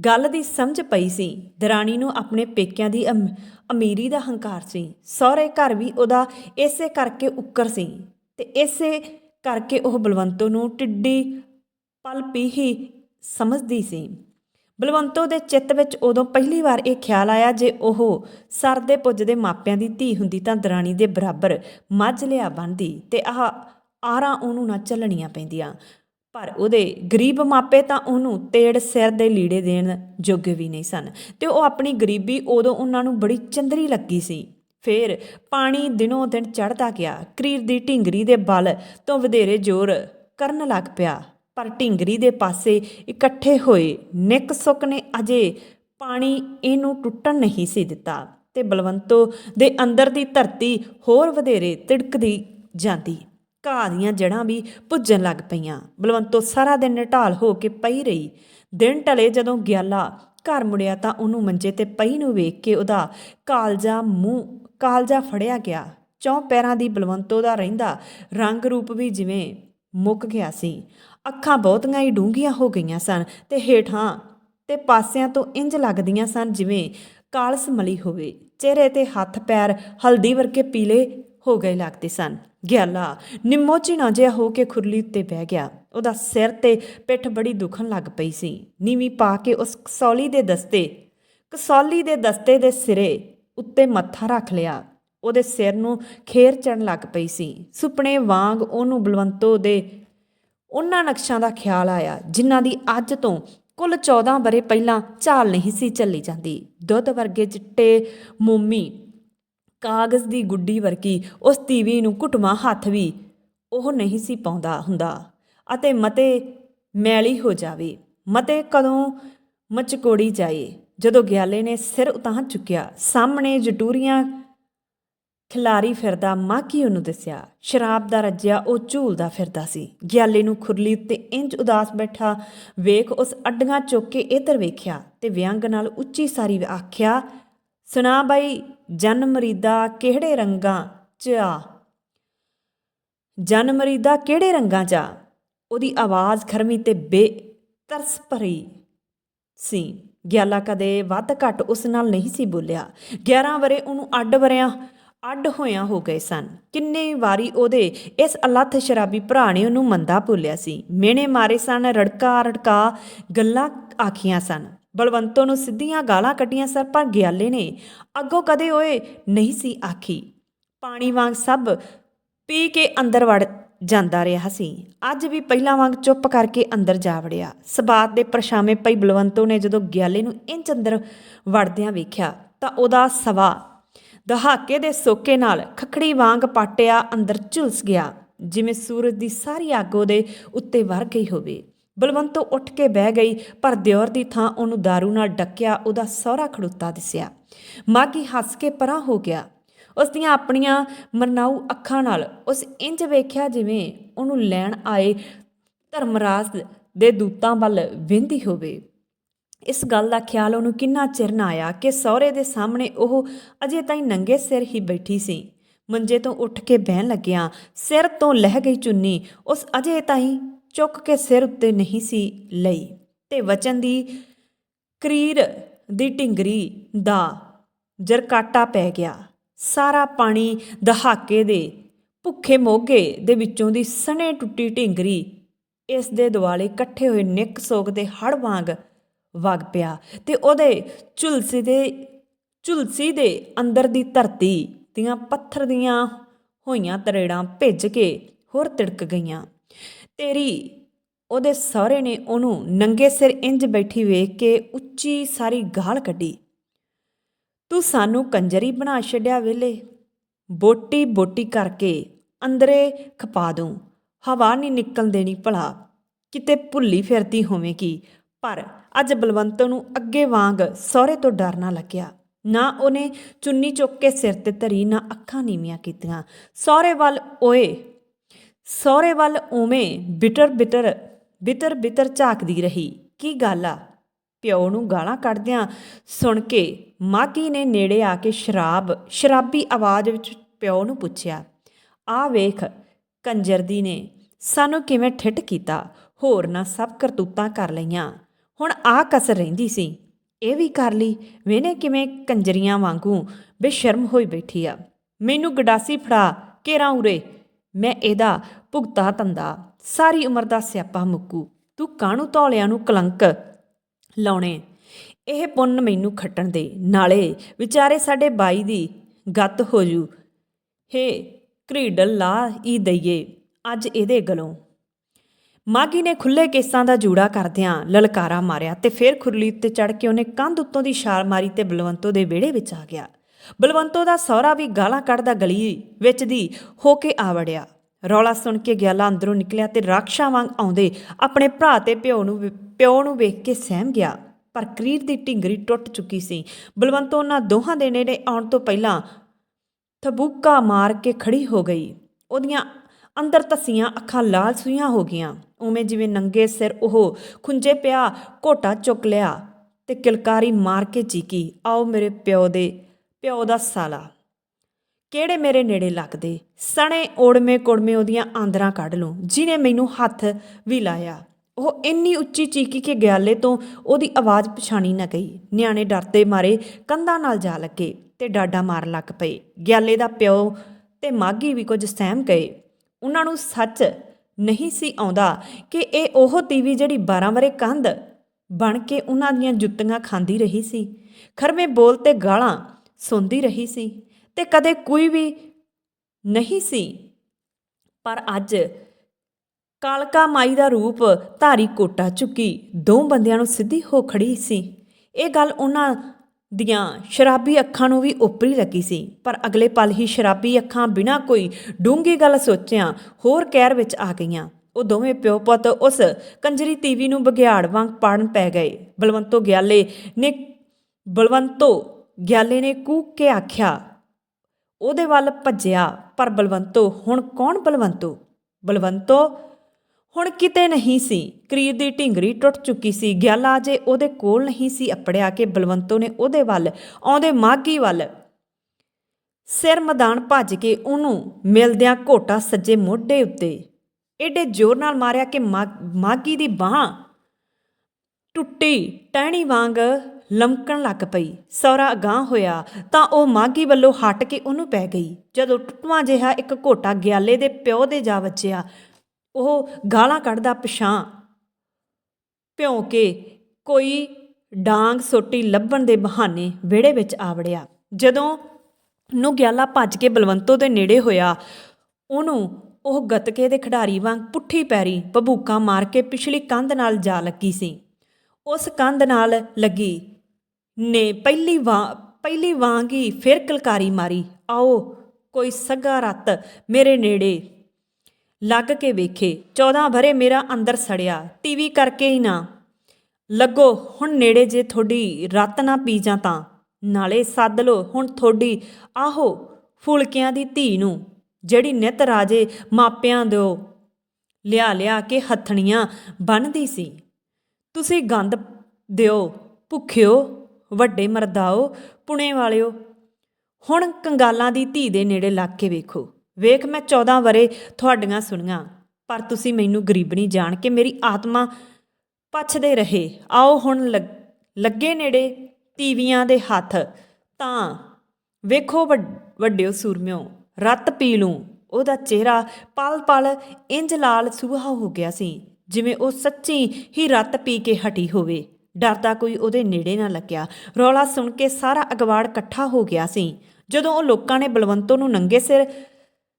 ਗੱਲ ਦੀ ਸਮਝ ਪਈ ਸੀ। ਦਰਾਣੀ ਨੂੰ ਆਪਣੇ ਪੇਕਿਆਂ ਦੀ ਅਮ- ਅਮੀਰੀ ਦਾ ਹੰਕਾਰ ਸੀ। ਸਹੁਰੇ ਘਰ ਵੀ ਉਹਦਾ ਇਸੇ ਕਰਕੇ ਉੱਕਰ ਸੀ ਤੇ ਇਸੇ ਕਰਕੇ ਉਹ ਬਲਵੰਤੋ ਨੂੰ ਟਿੱਡੀ ਪਲਪੀ ਹੀ ਸਮਝਦੀ ਸੀ। ਬਲਵੰਤੋ ਦੇ ਚਿੱਤ ਵਿੱਚ ਉਦੋਂ ਪਹਿਲੀ ਵਾਰ ਇਹ ਖਿਆਲ ਆਇਆ ਜੇ ਉਹ ਸਰਦੇ ਪੁੱਜਦੇ ਮਾਪਿਆਂ ਦੀ ਧੀ ਹੁੰਦੀ ਤਾਂ ਦਰਾਣੀ ਦੇ ਬਰਾਬਰ ਮੱਝ ਲਿਆ ਬਣਦੀ ਤੇ ਆਹ ਆਰਾਂ ਉਹਨੂੰ ਨਾ ਚੱਲਣੀਆਂ ਪੈਂਦੀਆਂ। ਪਰ ਉਹਦੇ ਗਰੀਬ ਮਾਪੇ ਤਾਂ ਉਹਨੂੰ ਤੇੜ ਸਿਰ ਦੇ ਲੀੜੇ ਦੇਣ ਜੋਗੇ ਵੀ ਨਹੀਂ ਸਨ ਤੇ ਉਹ ਆਪਣੀ ਗਰੀਬੀ ਉਦੋਂ ਉਹਨਾਂ ਨੂੰ ਬੜੀ ਚੰਦਰੀ ਲੱਗੀ ਸੀ। ਫੇਰ ਪਾਣੀ ਦਿਨੋਂ ਦਿਨ ਚੜਦਾ ਗਿਆ। ਕਰੀਰ ਦੀ ਢਿੰਗਰੀ ਦੇ ਬਲ ਤੋਂ ਵਧੇਰੇ ਜ਼ੋਰ ਕਰਨ ਲੱਗ ਪਿਆ। ਪਰ ਢਿੰਗਰੀ ਦੇ ਪਾਸੇ ਇਕੱਠੇ ਹੋਏ ਨਿੱਕ ਸੁੱਕ ਨੇ ਅਜੇ ਪਾਣੀ ਇਹਨੂੰ ਟੁੱਟਣ ਨਹੀਂ ਸੀ ਦਿੱਤਾ ਤੇ ਬਲਵੰਤੋ ਦੇ ਅੰਦਰ ਦੀ ਧਰਤੀ ਹੋਰ ਵਧੇਰੇ ਤਿੜਕਦੀ ਜਾਂਦੀ। ਘਾਹ ਦੀਆਂ ਜੜਾਂ ਵੀ ਭੁੱਜਣ ਲੱਗ ਪਈਆਂ। ਬਲਵੰਤੋ ਸਾਰਾ ਦਿਨ ਨਿਟਾਲ ਹੋ ਕੇ ਪਈ ਰਹੀ। ਦਿਨ ਢਲੇ ਜਦੋਂ ਗਿਆਲਾ ਘਰ ਮੁੜਿਆ ਤਾਂ ਉਹਨੂੰ ਮੰਜੇ ਤੇ ਪਈ ਨੂੰ ਵੇਖ ਕੇ ਉਹਦਾ ਕਾਲਜਾ ਮੂੰਹ, ਕਾਲਜਾ ਫੜਿਆ ਗਿਆ। ਚੌਂ ਪੈਰਾਂ ਦੀ ਬਲਵੰਤੋ ਦਾ ਰਹਿੰਦਾ ਰੰਗ ਰੂਪ ਵੀ ਜਿਵੇਂ ਮੁੱਕ ਗਿਆ ਸੀ। ਅੱਖਾਂ ਬਹੁਤੀਆਂ ਹੀ ਡੂੰਘੀਆਂ ਹੋ ਗਈਆਂ ਸਨ ਤੇ ਹੇਠਾਂ ਤੇ ਪਾਸਿਆਂ ਤੋਂ ਇੰਜ ਲੱਗਦੀਆਂ ਸਨ ਜਿਵੇਂ ਕਾਲਸ ਮਲੀ ਹੋਵੇ। ਚਿਹਰੇ ਤੇ ਹੱਥ ਪੈਰ ਹਲਦੀ ਵਰਗੇ ਪੀਲੇ ਹੋ ਗਏ ਲੱਗਦੇ ਸਨ। ਗਿਆਲਾ। ਨਿੰਮੋ ਝੀਣਾ ਜਿਹਾ ਹੋ ਕੇ ਖੁਰਲੀ ਉੱਤੇ ਬਹਿ ਗਿਆ। ਉਹਦਾ ਸਿਰ ਤੇ ਪਿੱਠ ਬੜੀ ਦੁਖਣ ਲੱਗ ਪਈ ਸੀ। ਨੀਵੀਂ ਪਾ ਕੇ ਉਸ ਕਸੌਲੀ ਦੇ ਦਸਤੇ, ਕਸੌਲੀ ਦੇ ਦਸਤੇ ਦੇ ਸਿਰੇ ਉੱਤੇ ਮੱਥਾ ਰੱਖ ਲਿਆ। ਉਹਦੇ ਸਿਰ ਨੂੰ ਖੇਰ ਚੜਨ ਲੱਗ ਪਈ ਸੀ। ਸੁਪਨੇ ਵਾਂਗ ਉਹਨੂੰ ਬਲਵੰਤੋ ਦੇ ਉਹਨਾਂ ਨਕਸ਼ਾਂ ਦਾ ਖਿਆਲ ਆਇਆ, ਜਿਨ੍ਹਾਂ ਦੀ ਅੱਜ ਤੋਂ ਕੁੱਲ 14 ਬਰੇ ਪਹਿਲਾਂ ਝਾਲ ਨਹੀਂ ਸੀ ਚੱਲੀ ਜਾਂਦੀ। ਦੁੱਧ ਵਰਗੇ ਚਿੱਟੇ ਮੋਮੀ ਕਾਗਜ਼ ਦੀ ਗੁੱਡੀ ਵਰਗੀ ਉਸ ਤੀਵੀ ਨੂੰ ਘੁੱਟਵਾਂ ਹੱਥ ਵੀ ਉਹ ਨਹੀਂ ਸੀ ਪਾਉਂਦਾ ਹੁੰਦਾ ਅਤੇ ਮਤੇ ਮੈਲੀ ਹੋ ਜਾਵੇ, ਮਤੇ ਕਦੋਂ ਮਚਕੋੜੀ ਜਾਏ, ਜਦੋਂ ਗਿਆਲੇ ਨੇ ਸਿਰ ਉਤਾਂਹ ਚੁੱਕਿਆ, ਸਾਹਮਣੇ ਜਟੂਰੀਆਂ ਖਿਲਾਰੀ ਫਿਰਦਾ ਮਾਕੀ ਉਹਨੂੰ ਦੱਸਿਆ? ਸ਼ਰਾਬ ਦਾ ਰੱਜਿਆ, ਉਹ ਝੂਲਦਾ ਫਿਰਦਾ ਸੀ। ਗਿਆਲੇ ਨੂੰ ਖੁਰਲੀ ਉੱਤੇ ਇੰਜ ਉਦਾਸ ਬੈਠਾ ਵੇਖ ਉਸ ਅੱਡੀਆਂ ਚੁੱਕ ਕੇ ਇੱਧਰ ਵੇਖਿਆ ਤੇ ਵਿਅੰਗ ਨਾਲ ਉੱਚੀ ਸਾਰੀ ਆਖਿਆ, ਸੁਣਾ ਬਾਈ ਜਨ ਮਰੀਦਾ ਕਿਹੜੇ ਰੰਗਾਂ ਚ ਆ? ਜਨਮਰੀ ਕਿਹੜੇ ਰੰਗਾਂ 'ਚ ਆ? ਉਹਦੀ ਆਵਾਜ਼ ਖਰਮੀ ਤੇ ਬੇ ਤਰਸ ਭਰੀ ਸੀ। ਗਿਆਲਾ ਕਦੇ ਵੱਧ ਘੱਟ ਉਸ ਨਾਲ ਨਹੀਂ ਸੀ ਬੋਲਿਆ। 11 ਵਰੇ ਉਹਨੂੰ ਅੱਡ ਵਰਿਆਂ ਅੱਡ ਹੋਇਆਂ ਹੋ ਗਏ ਸਨ। ਕਿੰਨੇ ਵਾਰੀ ਉਹਦੇ ਇਸ ਅਲੱਥ ਸ਼ਰਾਬੀ ਭਰਾ ਨੇ ਉਹਨੂੰ ਮੰਦਾ ਭੁੱਲਿਆ ਸੀ। ਮੇਨੇ ਮਾਰੇ ਸਨ ਰੜਕਾ ਰੜਕਾ ਗੱਲਾਂ ਆਖੀਆਂ ਸਨ। ਬਲਵੰਤੋ ਨੂੰ ਸਿੱਧੀਆਂ ਗਾਲਾਂ ਕੱਢੀਆਂ ਸਰ, ਪਰ ਗਿਆਲੇ ਨੇ ਅੱਗੋਂ ਕਦੇ ਓਏ ਨਹੀਂ ਸੀ ਆਖੀ। ਪਾਣੀ ਵਾਂਗ ਸਭ ਪੀ ਕੇ ਅੰਦਰ ਵੜ ਜਾਂਦਾ ਰਿਹਾ ਸੀ। ਅੱਜ ਵੀ ਪਹਿਲਾਂ ਵਾਂਗ ਚੁੱਪ ਕਰਕੇ ਅੰਦਰ ਜਾ ਵੜਿਆ। ਸਬਾਤ ਦੇ ਪਰਛਾਵੇਂ ਪਈ ਬਲਵੰਤੋ ਨੇ ਜਦੋਂ ਗਿਆਲੇ ਨੂੰ ਇੰਚ ਅੰਦਰ ਵੜਦਿਆਂ ਵੇਖਿਆ, ਤਾਂ ਉਹਦਾ ਸਵਾ ਦਹਾਕੇ ਦੇ ਸੋਕੇ ਨਾਲ ਖਖੜੀ ਵਾਂਗ ਪਾਟਿਆ ਅੰਦਰ ਝੁਲਸ ਗਿਆ, ਜਿਵੇਂ ਸੂਰਜ ਦੀ ਸਾਰੀ ਅੱਗ ਉਹਦੇ ਉੱਤੇ ਵਰ ਗਈ ਹੋਵੇ। ਬਲਵੰਤੋ ਉੱਠ ਕੇ ਬਹਿ ਗਈ, ਪਰ ਦਿਓਰ ਦੀ ਥਾਂ ਉਹਨੂੰ दारू ਨਾਲ ਡੱਕਿਆ, ਉਹਦਾ ਸਹੁਰਾ ਖੜੁੱਤਾ ਦਿਸਿਆ। ਮਾਗੀ ਹੱਸ ਕੇ ਪਰਾਂ ਹੋ ਗਿਆ। ਉਸ ਦੀਆਂ ਆਪਣੀਆਂ ਮਰਨਾਊ ਅੱਖਾਂ ਨਾਲ ਉਸ ਇੰਜ ਵੇਖਿਆ ਜਿਵੇਂ ਉਹਨੂੰ ਲੈਣ ਆਏ ਧਰਮਰਾਜ ਦੇ ਦੂਤਾਂ ਵੱਲ ਵੇਂਦੀ ਹੋਵੇ। ਇਸ ਗੱਲ ਦਾ ਖਿਆਲ ਉਹਨੂੰ ਕਿੰਨਾ ਚਿਰ ਨਾ ਆਇਆ ਕਿ ਸਹੁਰੇ ਦੇ ਸਾਹਮਣੇ ਉਹ ਅਜੇ ਤਾਈਂ ਨੰਗੇ ਸਿਰ ਹੀ ਬੈਠੀ ਸੀ। ਮੰਜੇ ਤੋਂ ਉੱਠ ਕੇ ਬਹਿਣ ਲੱਗਿਆ, ਸਿਰ ਤੋਂ ਲਹਿ ਗਈ ਚੁੰਨੀ, ਉਸ ਅਜੇ ਤਾਈਂ ਚੁੱਕ ਕੇ ਸਿਰ ਉੱਤੇ ਨਹੀਂ ਸੀ ਲਈ ਤੇ ਵਚਨ ਦੀ ਕਰੀਰ ਦੀ ਢਿੰਗਰੀ ਦਾ ਜਰਕਾਟਾ ਪੈ ਗਿਆ। ਸਾਰਾ ਪਾਣੀ ਦਹਾਕੇ ਦੇ ਭੁੱਖੇ ਮੋਗੇ ਦੇ ਵਿੱਚੋਂ ਦੀ ਸਣੇ ਟੁੱਟੀ ਢਿੰਗਰੀ ਇਸ ਦੇ ਦੁਆਲੇ ਇਕੱਠੇ ਹੋਏ ਨਿੱਕ ਸੋਗ ਦੇ ਹੜ ਵਾਂਗ ਵਗ ਪਿਆ ਤੇ ਉਹਦੇ ਝੁਲਸੀ ਦੇ ਝੁਲਸੀ ਦੇ ਅੰਦਰ ਦੀ ਧਰਤੀ ਦੀਆਂ ਪੱਥਰ ਦੀਆਂ ਹੋਈਆਂ ਤਰੇੜਾਂ ਭਿੱਜ ਕੇ ਹੋਰ ਤਿੜਕ ਗਈਆਂ। ਤੇਰੀ। ਉਹਦੇ ਸਹੁਰੇ ਨੇ ਉਹਨੂੰ ਨੰਗੇ ਸਿਰ ਇੰਜ ਬੈਠੀ ਵੇਖ ਕੇ ਉੱਚੀ ਸਾਰੀ ਗਾਲ ਕੱਢੀ। ਤੂੰ ਸਾਨੂੰ ਕੰਜਰੀ ਬਣਾ ਛੱਡਿਆ ਵੇਲੇ। ਬੋਟੀ ਬੋਟੀ ਕਰਕੇ ਅੰਦਰੇ ਖਪਾ ਦੂੰ। ਹਵਾ ਨਹੀਂ ਨਿਕਲ ਦੇਣੀ ਭਲਾ। ਕਿਤੇ ਭੁੱਲੀ ਫਿਰਦੀ ਹੋਵੇਂ ਪਰ ਅੱਜ ਬਲਵੰਤ ਨੂੰ ਅੱਗੇ ਵਾਂਗ ਸਹੁਰੇ ਤੋਂ ਡਰ ਨਾ ਲੱਗਿਆ। ਨਾ ਉਹਨੇ ਚੁੰਨੀ ਚੁੱਕ ਕੇ ਸਿਰ ਤੇ ਧਰੀ, ਨਾ ਅੱਖਾਂ ਨੀਵੀਆਂ ਕੀਤੀਆਂ। ਸਹੁਰੇ ਵੱਲ ਓਏ। ਸਹੁਰੇ ਵੱਲ ਉਵੇਂ ਬਿਟਰ ਬਿਟਰ ਬਿਤਰ ਬਿਤਰ ਝਾਕਦੀ ਰਹੀ। ਕੀ ਗੱਲ ਆ? ਪਿਓ ਨੂੰ ਗਾਲਾਂ ਕੱਢਦਿਆਂ ਸੁਣ ਕੇ ਮਾਗੀ ਨੇ ਨੇੜੇ ਆ ਕੇ ਸ਼ਰਾਬ, ਸ਼ਰਾਬੀ ਆਵਾਜ਼ ਵਿੱਚ ਪਿਓ ਨੂੰ ਪੁੱਛਿਆ, ਆ ਵੇਖ, ਕੰਜਰ ਦੀ ਨੇ, ਸਾਨੂੰ ਕਿਵੇਂ ਠਿੱਠ ਕੀਤਾ? ਹੋਰ ਨਾ ਸਭ ਕਰਤੂਤਾਂ ਕਰ ਲਈਆਂ। ਹੁਣ ਆ ਕਸਰ ਰਹਿੰਦੀ ਸੀ। ਇਹ ਵੀ ਕਰ ਲਈ। ਵੇਨੇ ਕਿਵੇਂ ਕੰਜਰੀਆਂ ਵਾਂਗੂ ਬੇਸ਼ਰਮ ਹੋਈ ਬੈਠੀ ਆ। ਮੈਨੂੰ ਗਡਾਸੀ ਫੜਾ ਕੇਰਾ ਉਰੇ। ਮੈਂ ਇਹਦਾ ਭੁਗਤਾ ਤੰਦਾ ਸਾਰੀ ਉਮਰ ਦਾ ਸਿਆਪਾ ਮੁੱਕੂ। ਤੂੰ ਕਾਹਨੂੰ ਧੌਲਿਆਂ ਨੂੰ ਕਲੰਕ ਲਾਉਣੇ? ਇਹ ਪੁੰਨ ਮੈਨੂੰ ਖੱਟਣ ਦੇ। ਨਾਲੇ ਵਿਚਾਰੇ ਸਾਡੇ ਬਾਈ ਦੀ ਗੱਤ ਹੋ ਜੂ। ਹੇ ਕ੍ਰੀਡਲ ਲਾ ਹੀ ਦਈਏ। ਅੱਜ ਇਹਦੇ ਗਲੋਂ। ਮਾਗੀ ਨੇ ਖੁੱਲੇ ਕੇਸਾਂ ਦਾ ਜੂੜਾ ਕਰਦਿਆਂ ਲਲਕਾਰਾ ਮਾਰਿਆ ਤੇ ਫਿਰ ਖੁਰਲੀ ਉੱਤੇ ਚੜ ਕੇ ਉਹਨੇ ਕੰਧ ਉੱਤੋਂ ਦੀ ਛਾਲ ਮਾਰੀ ਤੇ ਬਲਵੰਤੋ ਦੇ ਵਿਹੜੇ ਵਿੱਚ ਆ ਗਿਆ। ਬਲਵੰਤੋ ਦਾ ਸਹੁਰਾ ਵੀ ਗਾਲਾਂ ਕੱਢਦਾ ਗਲੀ ਵਿੱਚ ਦੀ ਹੋ ਕੇ ਆ ਵੜਿਆ। ਰੌਲਾ ਸੁਣ ਕੇ ਗਿਆਲਾ ਅੰਦਰੋਂ ਨਿਕਲਿਆ ਤੇ ਰਾਖਸ਼ਾਂ ਵਾਂਗ ਆਉਂਦੇ ਆਪਣੇ ਭਰਾ ਤੇ ਪਿਓ ਨੂੰ ਪਿਓ ਨੂੰ ਵੇਖ ਕੇ ਸਹਿਮ ਗਿਆ। ਪਰ ਕਰੀਰ ਦੀ ਢਿੰਗਰੀ ਟੁੱਟ ਚੁੱਕੀ ਸੀ। ਬਲਵੰਤੋ ਉਹਨਾਂ ਦੋਹਾਂ ਦੇ ਨੇੜੇ ਆਉਣ ਤੋਂ ਪਹਿਲਾਂ ਥਬੂਕਾ ਮਾਰ ਕੇ ਖੜੀ ਹੋ ਗਈ। ਉਹਦੀਆਂ ਅੰਦਰ ਧਸੀਆਂ ਅੱਖਾਂ ਲਾਲ ਸੂਈਆਂ ਹੋ ਗਈਆਂ। ਉਵੇਂ ਜਿਵੇਂ ਨੰਗੇ ਸਿਰ ਉਹ ਖੁੰਝੇ ਪਿਆ ਘੋਟਾ ਚੁੱਕ ਲਿਆ ਤੇ ਕਿਲਕਾਰੀ ਮਾਰ ਕੇ ਚੀਕੀ, ਆਓ ਮੇਰੇ ਪਿਓ ਦੇ ਪਿਓ ਦਾ ਸਾਲਾ। ਕਿਹੜੇ ਮੇਰੇ ਨੇੜੇ ਲੱਗਦੇ? ਸਣੇ ਓੜਮੇ ਕੋੜਮੇ ਉਹਦੀਆਂ ਆਂਦਰਾਂ ਕੱਢ ਲੂੰ, ਜਿਨੇ ਮੈਨੂੰ ਹੱਥ ਵੀ ਲਾਇਆ। ਉਹ ਇੰਨੀ ਉੱਚੀ ਚੀਕੀ ਕਿ ਗਿਆਲੇ ਤੋਂ ਉਹਦੀ ਆਵਾਜ਼ ਪਛਾਣੀ ਨਾ ਗਈ। ਨਿਆਣੇ ਡਰਦੇ ਮਾਰੇ ਕੰਧਾਂ ਨਾਲ ਜਾ ਲੱਗੇ ਤੇ ਡਾਡਾ ਮਾਰਨ ਲੱਗ ਪਏ। ਗਿਆਲੇ ਦਾ ਪਿਓ ਤੇ ਮਾਗੀ ਵੀ ਕੁਝ ਸਹਿਮ ਗਏ। ਉਹਨਾਂ ਨੂੰ ਸੱਚ ਨਹੀਂ ਸੀ ਆਉਂਦਾ ਕਿ ਇਹ ਉਹ ਤੀਵੀ ਜਿਹੜੀ 12 ਵਰੇ ਕੰਧ ਬਣ ਕੇ ਉਹਨਾਂ ਦੀਆਂ ਜੁੱਤੀਆਂ ਖਾਂਦੀ ਰਹੀ ਸੀ। ਖਰਮੇ ਬੋਲ ਤੇ ਗਾਲਾਂ ਸੁਣਦੀ ਰਹੀ ਸੀ ਤੇ ਕਦੇ ਕੋਈ ਵੀ ਨਹੀਂ ਸੀ। ਪਰ ਅੱਜ ਕਾਲਕਾ ਮਾਈ ਦਾ ਰੂਪ ਧਾਰੀ ਕੋਟਾ ਚੁੱਕੀ ਦੋ ਬੰਦਿਆਂ ਨੂੰ ਸਿੱਧੀ ਹੋ ਖੜੀ ਸੀ। ਇਹ ਗੱਲ ਉਹਨਾਂ ਦੀਆਂ ਸ਼ਰਾਬੀ ਅੱਖਾਂ ਨੂੰ ਵੀ ਓਪਰੀ ਲੱਗੀ ਸੀ। ਪਰ ਅਗਲੇ ਪਲ ਹੀ ਸ਼ਰਾਬੀ ਅੱਖਾਂ ਬਿਨਾਂ ਕੋਈ ਡੂੰਗੀ ਗੱਲ ਸੋਚਿਆ ਹੋਰ ਕਹਿਰ ਵਿੱਚ ਆ ਗਈਆਂ। ਉਹ ਦੋਵੇਂ ਪਿਓ ਪੁੱਤ ਉਸ ਕੰਜਰੀ ਤੀਵੀ ਨੂੰ ਬਗਿਆੜ ਵਾਂਗ ਪਾੜਨ ਪੈ ਗਏ। ਬਲਵੰਤੋ ਗਿਆਲੇ ਨੇ ਬਲਵੰਤੋ ਗਿਆਲੇ ਨੇ ਕੂਕ ਕੇ ਆਖਿਆ, ਉਹਦੇ ਵੱਲ ਭੱਜਿਆ, ਪਰ ਬਲਵੰਤੋ, ਹੁਣ ਕੌਣ ਬਲਵੰਤੋ? ਬਲਵੰਤੋ, ਹੁਣ ਕਿਤੇ ਨਹੀਂ ਸੀ। ਕਰੀਰ ਦੀ ਢਿੰਗਰੀ ਟੁੱਟ ਚੁੱਕੀ ਸੀ। ਗਿਆਲਾ ਜੇ ਉਹਦੇ ਕੋਲ ਨਹੀਂ ਸੀ ਅਪੜਿਆ ਕਿ ਬਲਵੰਤੋ ਨੇ ਉਹਦੇ ਵੱਲ, ਆਉਂਦੇ ਮਾਗੀ ਵੱਲ ਸਿਰ ਮਦਾਨ ਭੱਜ ਕੇ ਉਹਨੂੰ ਮਿਲਦਿਆਂ ਘੋਟਾ ਸੱਜੇ ਮੋਢੇ ਉੱਤੇ। ਏਡੇ ਜ਼ੋਰ ਨਾਲ ਮਾਰਿਆ ਕਿ ਮਾ- ਮਾਗੀ ਦੀ ਬਾਹ ਟੁੱਟੀ, ਟਹਿਣੀ ਵਾਂਗ ਲਮਕਣ ਲੱਗ ਪਈ। ਸੌਰਾ ਅਗਾਂਹ ਹੋਇਆ ਤਾਂ ਉਹ ਮਾਗੀ ਵੱਲੋਂ ਹਟ ਕੇ ਉਹਨੂੰ ਪੈ ਗਈ। ਜਦੋਂ ਟੁੱਟਵਾਂ ਜਿਹਾ ਇੱਕ ਘੋਟਾ ਗਿਆਲੇ ਦੇ ਪਿਓ ਦੇ ਜਾ ਵੱਜਿਆ, ਉਹ ਗਾਲਾਂ ਕੱਢਦਾ ਪਛਾਂ ਭਿਉਂ ਕੇ ਕੋਈ ਡਾਂਗ ਸੋਟੀ ਲੱਭਣ ਦੇ ਬਹਾਨੇ ਵਿਹੜੇ ਵਿੱਚ ਆਵੜਿਆ ਜਦੋਂ ਨੂੰ ਗਿਆਲਾ ਭੱਜ ਕੇ ਬਲਵੰਤੋ ਦੇ ਨੇੜੇ ਹੋਇਆ, ਉਹਨੂੰ ਉਹ ਗਤਕੇ ਦੇ ਖਿਡਾਰੀ ਵਾਂਗ ਪੁੱਠੀ ਪੈਰੀ ਬਬੂਕਾ ਮਾਰ ਕੇ ਪਿਛਲੀ ਕੰਧ ਨਾਲ ਜਾ ਲੱਗੀ ਸੀ। ਉਸ ਕੰਧ ਨਾਲ ਲੱਗੀ। ਨੇ ਪਹਿਲੀ ਵਾਂ, ਪਹਿਲੀ ਵਾਂਗ ਹੀ ਫਿਰ ਕਲਕਾਰੀ ਮਾਰੀ। ਆਓ, ਕੋਈ ਸੱਗਾ ਰੱਤ ਮੇਰੇ ਨੇੜੇ ਲੱਗ ਕੇ ਵੇਖੇ। 14 ਭਰੇ ਮੇਰਾ ਅੰਦਰ ਸੜਿਆ, ਟੀਵੀ ਕਰਕੇ ਹੀ ਨਾ। ਲੱਗੋ, ਹੁਣ ਨੇੜੇ ਜੇ ਥੋੜੀ ਰੱਤ ਨਾ ਪੀ ਜਾਂ ਤਾਂ। ਨਾਲੇ ਸੱਦ ਲੋ ਹੁਣ ਥੋੜੀ ਆਹੋ, ਫੁਲਕਿਆਂ ਦੀ ਧੀ ਨੂੰ, ਜਿਹੜੀ ਨਿਤ ਰਾਜੇ ਮਾਪਿਆਂ ਦਿਓ। ਲਿਆ ਲਿਆ ਕੇ ਹੱਥਣੀਆਂ ਬੰਨਦੀ ਸੀ। ਤੁਸੀਂ ਗੰਦ ਦਿਓ, ਭੁੱਖਿਓ। ਵੱਡੇ ਮਰਦਾਓ, ਪੁਣੇ ਵਾਲਿਓ, ਹੁਣ ਕੰਗਾਲਾਂ ਦੀ ਧੀ ਦੇ ਨੇੜੇ ਲੱਗ ਕੇ ਵੇਖੋ। ਵੇਖ ਮੈਂ 14 ਵਰੇ ਤੁਹਾਡੀਆਂ ਸੁਣੀਆਂ, ਪਰ ਤੁਸੀਂ ਮੈਨੂੰ ਗਰੀਬਣੀ ਜਾਣ ਕੇ ਮੇਰੀ ਆਤਮਾ ਪਛਦੇ ਰਹੇ। ਆਓ ਹੁਣ ਲੱਗ- ਲੱਗੇ ਨੇੜੇ ਤੀਵੀਆਂ ਦੇ ਹੱਥ, ਤਾਂ ਵੇਖੋ ਵੱਡ- ਵੱਡਿਓ ਸੂਰਮਿਓ, ਰੱਤ ਪੀ ਲੂੰ। ਉਹਦਾ ਚਿਹਰਾ ਪਲ ਪਲ ਇੰਜ ਲਾਲ ਸੁਹਾ ਹੋ ਗਿਆ ਸੀ, ਜਿਵੇਂ ਉਹ ਸੱਚੀ ਹੀ ਰੱਤ ਪੀ ਕੇ ਹਟੀ ਹੋਵੇ। ਡਰਦਾ ਕੋਈ ਉਹਦੇ ਨੇੜੇ ਨਾ ਲੱਗਿਆ। ਰੌਲਾ ਸੁਣ ਕੇ ਸਾਰਾ ਅਗਵਾੜ ਇਕੱਠਾ ਹੋ ਗਿਆ ਸੀ। ਜਦੋਂ ਉਹ ਲੋਕਾਂ ਨੇ ਬਲਵੰਤੋ ਨੂੰ ਨੰਗੇ ਸਿਰ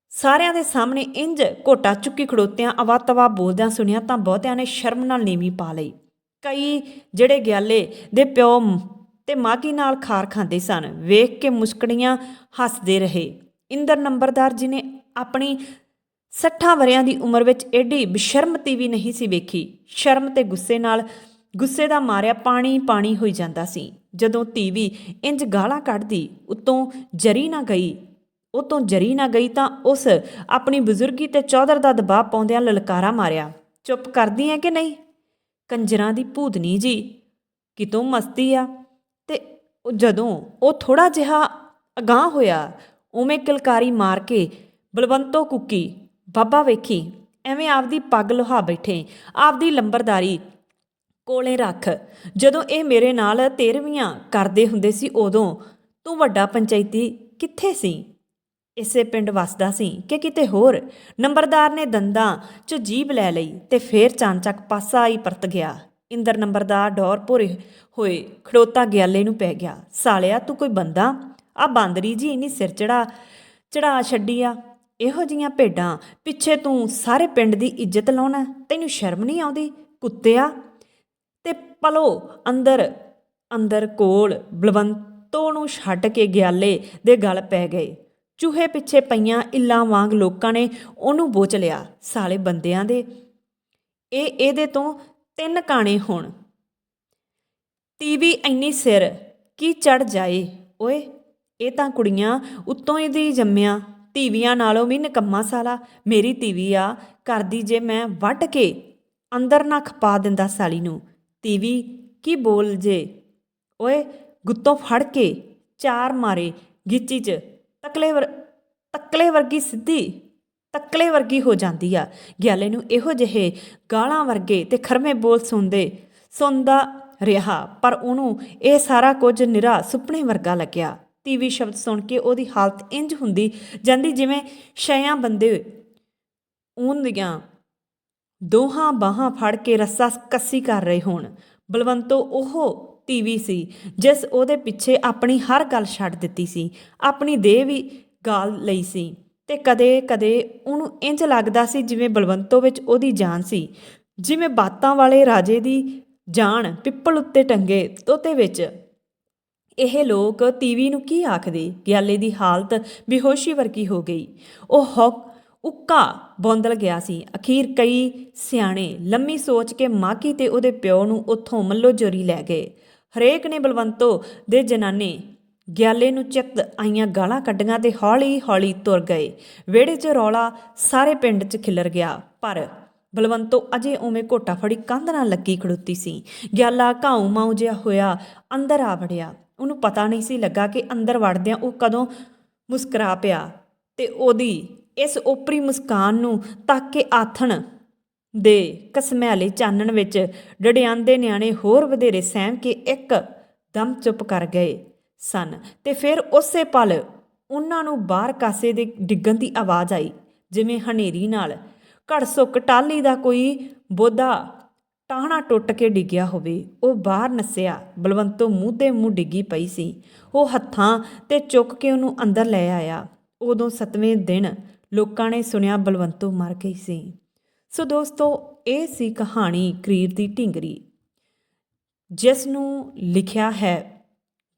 ਸਾਰਿਆਂ ਦੇ ਸਾਹਮਣੇ ਇੰਜ ਘੋਟਾ ਚੁੱਕੀ ਖੜੋਤਿਆਂ ਅਵਾ ਤਵਾ ਬੋਲਦਿਆਂ ਸੁਣਿਆ ਤਾਂ ਬਹੁਤਿਆਂ ਨੇ ਸ਼ਰਮ ਨਾਲ ਨੀਵੀਂ ਪਾ ਲਈ। ਕਈ ਜਿਹੜੇ ਗਿਆਲੇ ਦੇ ਪਿਓ ਮ- ਤੇ ਮਾਗੀ ਨਾਲ ਖਾਰ ਖਾਂਦੇ ਸਨ, ਵੇਖ ਕੇ ਮੁਸਕੜੀਆਂ ਹੱਸਦੇ ਰਹੇ। ਇੰਦਰ ਨੰਬਰਦਾਰ ਜੀ ਨੇ ਆਪਣੀ 60 ਵਰਿਆਂ ਦੀ ਉਮਰ ਵਿੱਚ ਐਡੀ ਬਸ਼ਰਮਤੀ ਵੀ ਨਹੀਂ ਸੀ ਵੇਖੀ। ਸ਼ਰਮ ਤੇ ਗੁੱਸੇ ਨਾਲ ਗੁੱਸੇ ਦਾ ਮਾਰਿਆ ਪਾਣੀ ਪਾਣੀ ਹੋਈ ਜਾਂਦਾ ਸੀ। ਜਦੋਂ ਧੀ ਵੀ ਇੰਜ ਗਾਲਾਂ ਕੱਢਦੀ, ਉਤੋਂ ਜਰੀ ਨਾ ਗਈ ਉਹ ਤੋਂ ਜਰੀ ਨਾ ਗਈ ਤਾਂ ਉਸ ਆਪਣੀ ਬਜ਼ੁਰਗੀ ਤੇ ਚੌਧਰ ਦਾ ਦਬਾਅ ਪਾਉਂਦਿਆਂ ਲਲਕਾਰਾ ਮਾਰਿਆ, ਚੁੱਪ ਕਰਦੀ ਐ ਕਿ ਨਹੀਂ? ਕੰਜਰਾਂ ਦੀ ਭੂਤਨੀ ਜੀ, ਕਿਤੋਂ ਮਸਤੀ ਆ? ਤੇ ਜਦੋਂ ਉਹ ਥੋੜਾ ਜਿਹਾ ਅਗਾਹ ਹੋਇਆ, ਉਵੇਂ ਕਿਲਕਾਰੀ ਮਾਰ ਕੇ ਬਲਵੰਤੋ ਕੁੱਕੀ, ਬਾਬਾ ਵੇਖੀ, ਐਵੇਂ ਆਪਦੀ ਪੱਗ ਲੋਹਾ ਬੈਠੇ, ਆਪਦੀ ਲੰਬਰਦਾਰੀ ਕੋਲੇ ਰੱਖ। ਜਦੋਂ ਇਹ ਮੇਰੇ ਨਾਲ 13ਵੀਆਂ ਕਰਦੇ ਹੁੰਦੇ ਸੀ ਉਦੋਂ ਤੂੰ ਵੱਡਾ ਪੰਚਾਇਤੀ ਕਿੱਥੇ ਸੀ? ਇਸੇ ਪਿੰਡ ਵਸਦਾ ਸੀ ਕਿ ਕਿਤੇ ਹੋਰ? ਨੰਬਰਦਾਰ ਨੇ ਦੰਦਾਂ 'ਚ ਜੀਬ ਲੈ ਲਈ ਤੇ ਫੇਰ ਚਾਂਚੱਕ ਪਾਸਾ ਹੀ ਪਰਤ ਗਿਆ। ਇੰਦਰ ਨੰਬਰਦਾਰ ਡੌਰ ਭੁਰੇ ਹੋਏ ਖੜੋਤਾ ਗਿਆਲੇ ਨੂੰ ਪੈ ਗਿਆ। ਸਾਲਿਆ, ਤੂੰ ਕੋਈ ਬੰਦਾ? ਆ ਬਾਂਦਰੀ ਜੀ ਇਨੀ ਸਿਰ ਚੜਾ ਚੜਾ ਛੱਡੀ ਆ। ਇਹੋ ਜੀਆਂ ਭੇਡਾਂ ਪਿੱਛੇ ਤੂੰ ਸਾਰੇ ਪਿੰਡ ਦੀ ਇੱਜ਼ਤ ਲਾਉਣਾ? ਤੈਨੂੰ ਸ਼ਰਮ ਨਹੀਂ ਆਉਂਦੀ? ਕੁੱਤਿਆ ਤੇ ਪਲੋ, ਅੰਦਰ ਅੰਦਰ ਕੋਲ ਬਲਵੰਤੋ ਨੂੰ ਛੱਡ ਕੇ ਗਿਆਲੇ ਦੇ ਗਲ ਪੈ ਗਏ। ਚੂਹੇ ਪਿੱਛੇ ਪਈਆਂ ਇੱਲਾਂ ਵਾਂਗ ਲੋਕਾਂ ਨੇ ਉਹਨੂੰ ਬੋਚ ਲਿਆ, ਸਾਲੇ ਬੰਦਿਆਂ ਦੇ। ਇਹ ਇਹਦੇ ਤੋਂ ਤਿੰਨ ਕਾਣੇ ਹੋਣ। ਟੀਵੀ ਇੰਨੀ ਸਿਰ, ਕੀ ਚੜ ਜਾਏ? ਓਏ, ਇਹ ਤਾਂ ਕੁੜੀਆਂ ਉੱਤੋਂ ਇਹਦੀ ਜੰਮਿਆ। ਟੀਵੀਆਂ ਨਾਲੋਂ ਵੀ ਨਿਕੰਮਾ ਸਾਲਾ। ਮੇਰੀ ਟੀਵੀ ਆ, ਕਰਦੀ ਜੇ ਮੈਂ ਵੱਢ ਕੇ ਅੰਦਰ ਨਾ ਖਪਾ ਦਿੰਦਾ ਸਾਲੀ ਨੂੰ। ਤੀਵੀ ਕੀ ਬੋਲ ਜੇ? ਓਏ ਗੁੱਤੋਂ ਫੜ ਕੇ ਚਾਰ ਮਾਰੇ ਗਿੱਚੀ 'ਚ। ਤਕਲੇ ਵਰ, ਤਕਲੇ ਵਰਗੀ ਸਿੱਧੀ, ਤਕਲੇ ਵਰਗੀ ਹੋ ਜਾਂਦੀ ਆ। ਗਿਆਲੇ ਨੂੰ ਇਹੋ ਜਿਹੇ ਗਾਲਾਂ ਵਰਗੇ ਤੇ ਖਰਮੇ ਬੋਲ ਸੁਣਦੇ, ਸੁਣਦਾ ਰਿਹਾ, ਪਰ ਉਹਨੂੰ ਇਹ ਸਾਰਾ ਕੁਝ ਨਿਰਾ ਸੁਪਨੇ ਵਰਗਾ ਲੱਗਿਆ। ਤੀਵੀ ਸ਼ਬਦ ਸੁਣ ਕੇ ਉਹਦੀ ਹਾਲਤ ਇੰਜ ਹੁੰਦੀ, ਜਾਂਦੀ ਜਿਵੇਂ ਸ਼ਿਆਂ ਬੰਦੇ ਉਂਦੀਆਂ ਦੋਹਾਂ ਬਾਹਾਂ ਫੜ ਕੇ ਰੱਸਾ ਕੱਸੀ ਕਰ ਰਹੇ ਹੋਣ। ਬਲਵੰਤੋ ਉਹ ਤੀਵੀ ਸੀ, ਜਿਸ ਉਹਦੇ ਪਿੱਛੇ ਆਪਣੀ ਹਰ ਗੱਲ ਛੱਡ ਦਿੱਤੀ ਸੀ, ਆਪਣੀ ਦੇਹ ਵੀ ਗਾਲ ਲਈ ਸੀ ਤੇ ਕਦੇ-ਕਦੇ ਉਹਨੂੰ ਇੰਜ ਲੱਗਦਾ ਸੀ ਜਿਵੇਂ ਬਲਵੰਤੋ ਵਿੱਚ ਉਹਦੀ ਜਾਨ ਸੀ। ਜਿਵੇਂ ਬਾਤਾਂ ਵਾਲੇ ਰਾਜੇ ਦੀ ਜਾਨ ਪਿੱਪਲ ਉੱਤੇ ਟੰਗੇ ਤੋਤੇ ਵਿੱਚ। ਇਹ ਲੋਕ ਤੀਵੀ ਨੂੰ ਕੀ ਆਖਦੇ? ਗਿਆਲੇ ਦੀ ਹਾਲਤ ਬੇਹੋਸ਼ੀ ਵਰਗੀ ਹੋ ਗਈ। ਉਹ ਹੌਕ ਉੱਕਾ ਬੌਂਦਲ ਗਿਆ ਸੀ। ਅਖੀਰ ਕਈ ਸਿਆਣੇ ਲੰਮੀ ਸੋਚ ਕੇ ਮਾਕੀ ਤੇ ਉਹਦੇ ਪਿਓ ਨੂੰ ਉੱਥੋਂ ਮੱਲੋ ਜੋਰੀ ਲੈ ਗਏ। ਹਰੇਕ ਨੇ ਬਲਵੰਤੋ ਦੇ ਜਨਾਨੇ ਗਿਆਲੇ ਨੂੰ ਚਿੱਤ ਆਈਆਂ ਗਾਲਾਂ ਕੱਢੀਆਂ ਤੇ ਹੌਲੀ ਹੌਲੀ ਤੁਰ ਗਏ। ਵਿਹੜੇ 'ਚ ਰੌਲਾ ਸਾਰੇ ਪਿੰਡ 'ਚ ਖਿਲਰ ਗਿਆ। ਪਰ ਬਲਵੰਤੋ ਅਜੇ ਉਵੇਂ ਘੋਟਾ ਫੜੀ ਕੰਧ ਨਾਲ ਲੱਗੀ ਖੜੁੱਤੀ ਸੀ। ਗਿਆਲਾ ਘਾਉ ਮਾਉ ਜਿਹਾ ਹੋਇਆ ਅੰਦਰ ਆ ਵੜਿਆ। ਉਹਨੂੰ ਪਤਾ ਨਹੀਂ ਸੀ ਲੱਗਾ ਕਿ ਅੰਦਰ ਵੜਦਿਆਂ ਉਹ ਕਦੋਂ ਮੁਸਕਰਾ ਪਿਆ ਤੇ ਉਹਦੀ ਇਸ ਓਪਰੀ ਮੁਸਕਾਨ ਨੂੰ ਤੱਕ ਕੇ ਆਥਣ ਦੇ ਕਸਮੈਲੇ ਚਾਨਣ ਵਿੱਚ ਡੜਿਆਂਦੇ ਨਿਆਣੇ ਹੋਰ ਵਧੇਰੇ ਸਹਿਮ ਕੇ ਇੱਕ ਦਮ ਚੁੱਪ ਕਰ ਗਏ ਸਨ ਤੇ ਫਿਰ ਉਸੇ ਪਲ ਉਹਨਾਂ ਨੂੰ ਬਾਹਰ ਕਾਸੇ ਦੇ ਡਿੱਗਣ ਦੀ ਆਵਾਜ਼ ਆਈ, ਜਿਵੇਂ ਹਨੇਰੀ ਨਾਲ ਘੜਸੁੱਕ ਟਾਲੀ ਦਾ ਕੋਈ ਬੋਧਾ ਟਾਹਣਾ ਟੁੱਟ ਕੇ ਡਿੱਗਿਆ ਹੋਵੇ। ਉਹ ਬਾਹਰ ਨੱਸਿਆ, ਬਲਵੰਤੋ ਮੂੰਹ ਤੇ ਮੂੰਹ ਡਿੱਗੀ ਪਈ ਸੀ। ਉਹ ਹੱਥਾਂ ਤੇ ਚੁੱਕ ਕੇ ਉਹਨੂੰ ਅੰਦਰ ਲੈ ਆਇਆ। ਉਦੋਂ ਸਤਵੇਂ ਦਿਨ ਲੋਕਾਂ ਨੇ ਸੁਣਿਆ ਬਲਵੰਤੋ ਮਰ ਗਈ ਸੀ ਸੋ ਦੋਸਤੋ ਇਹ ਸੀ ਕਹਾਣੀ ਕਰੀਰ ਦੀ ਢਿੰਗਰੀ ਜਿਸ ਨੂੰ ਲਿਖਿਆ ਹੈ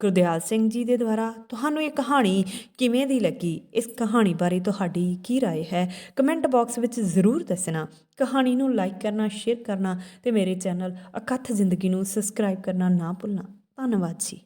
ਗੁਰਦਿਆਲ ਸਿੰਘ ਜੀ ਦੇ ਦੁਆਰਾ ਤੁਹਾਨੂੰ ਇਹ ਕਹਾਣੀ ਕਿਵੇਂ ਦੀ ਲੱਗੀ ਇਸ ਕਹਾਣੀ ਬਾਰੇ ਤੁਹਾਡੀ ਕੀ رائے ਹੈ ਕਮੈਂਟ ਬਾਕਸ ਵਿੱਚ ਜ਼ਰੂਰ ਦੱਸਣਾ ਕਹਾਣੀ ਨੂੰ ਲਾਈਕ ਕਰਨਾ ਸ਼ੇਅਰ ਕਰਨਾ ਤੇ ਮੇਰੇ ਚੈਨਲ ਅਕਥ ਜ਼ਿੰਦਗੀ ਨੂੰ ਸਬਸਕ੍ਰਾਈਬ ਕਰਨਾ ਨਾ ਭੁੱਲਣਾ ਧੰਨਵਾਦ ਜੀ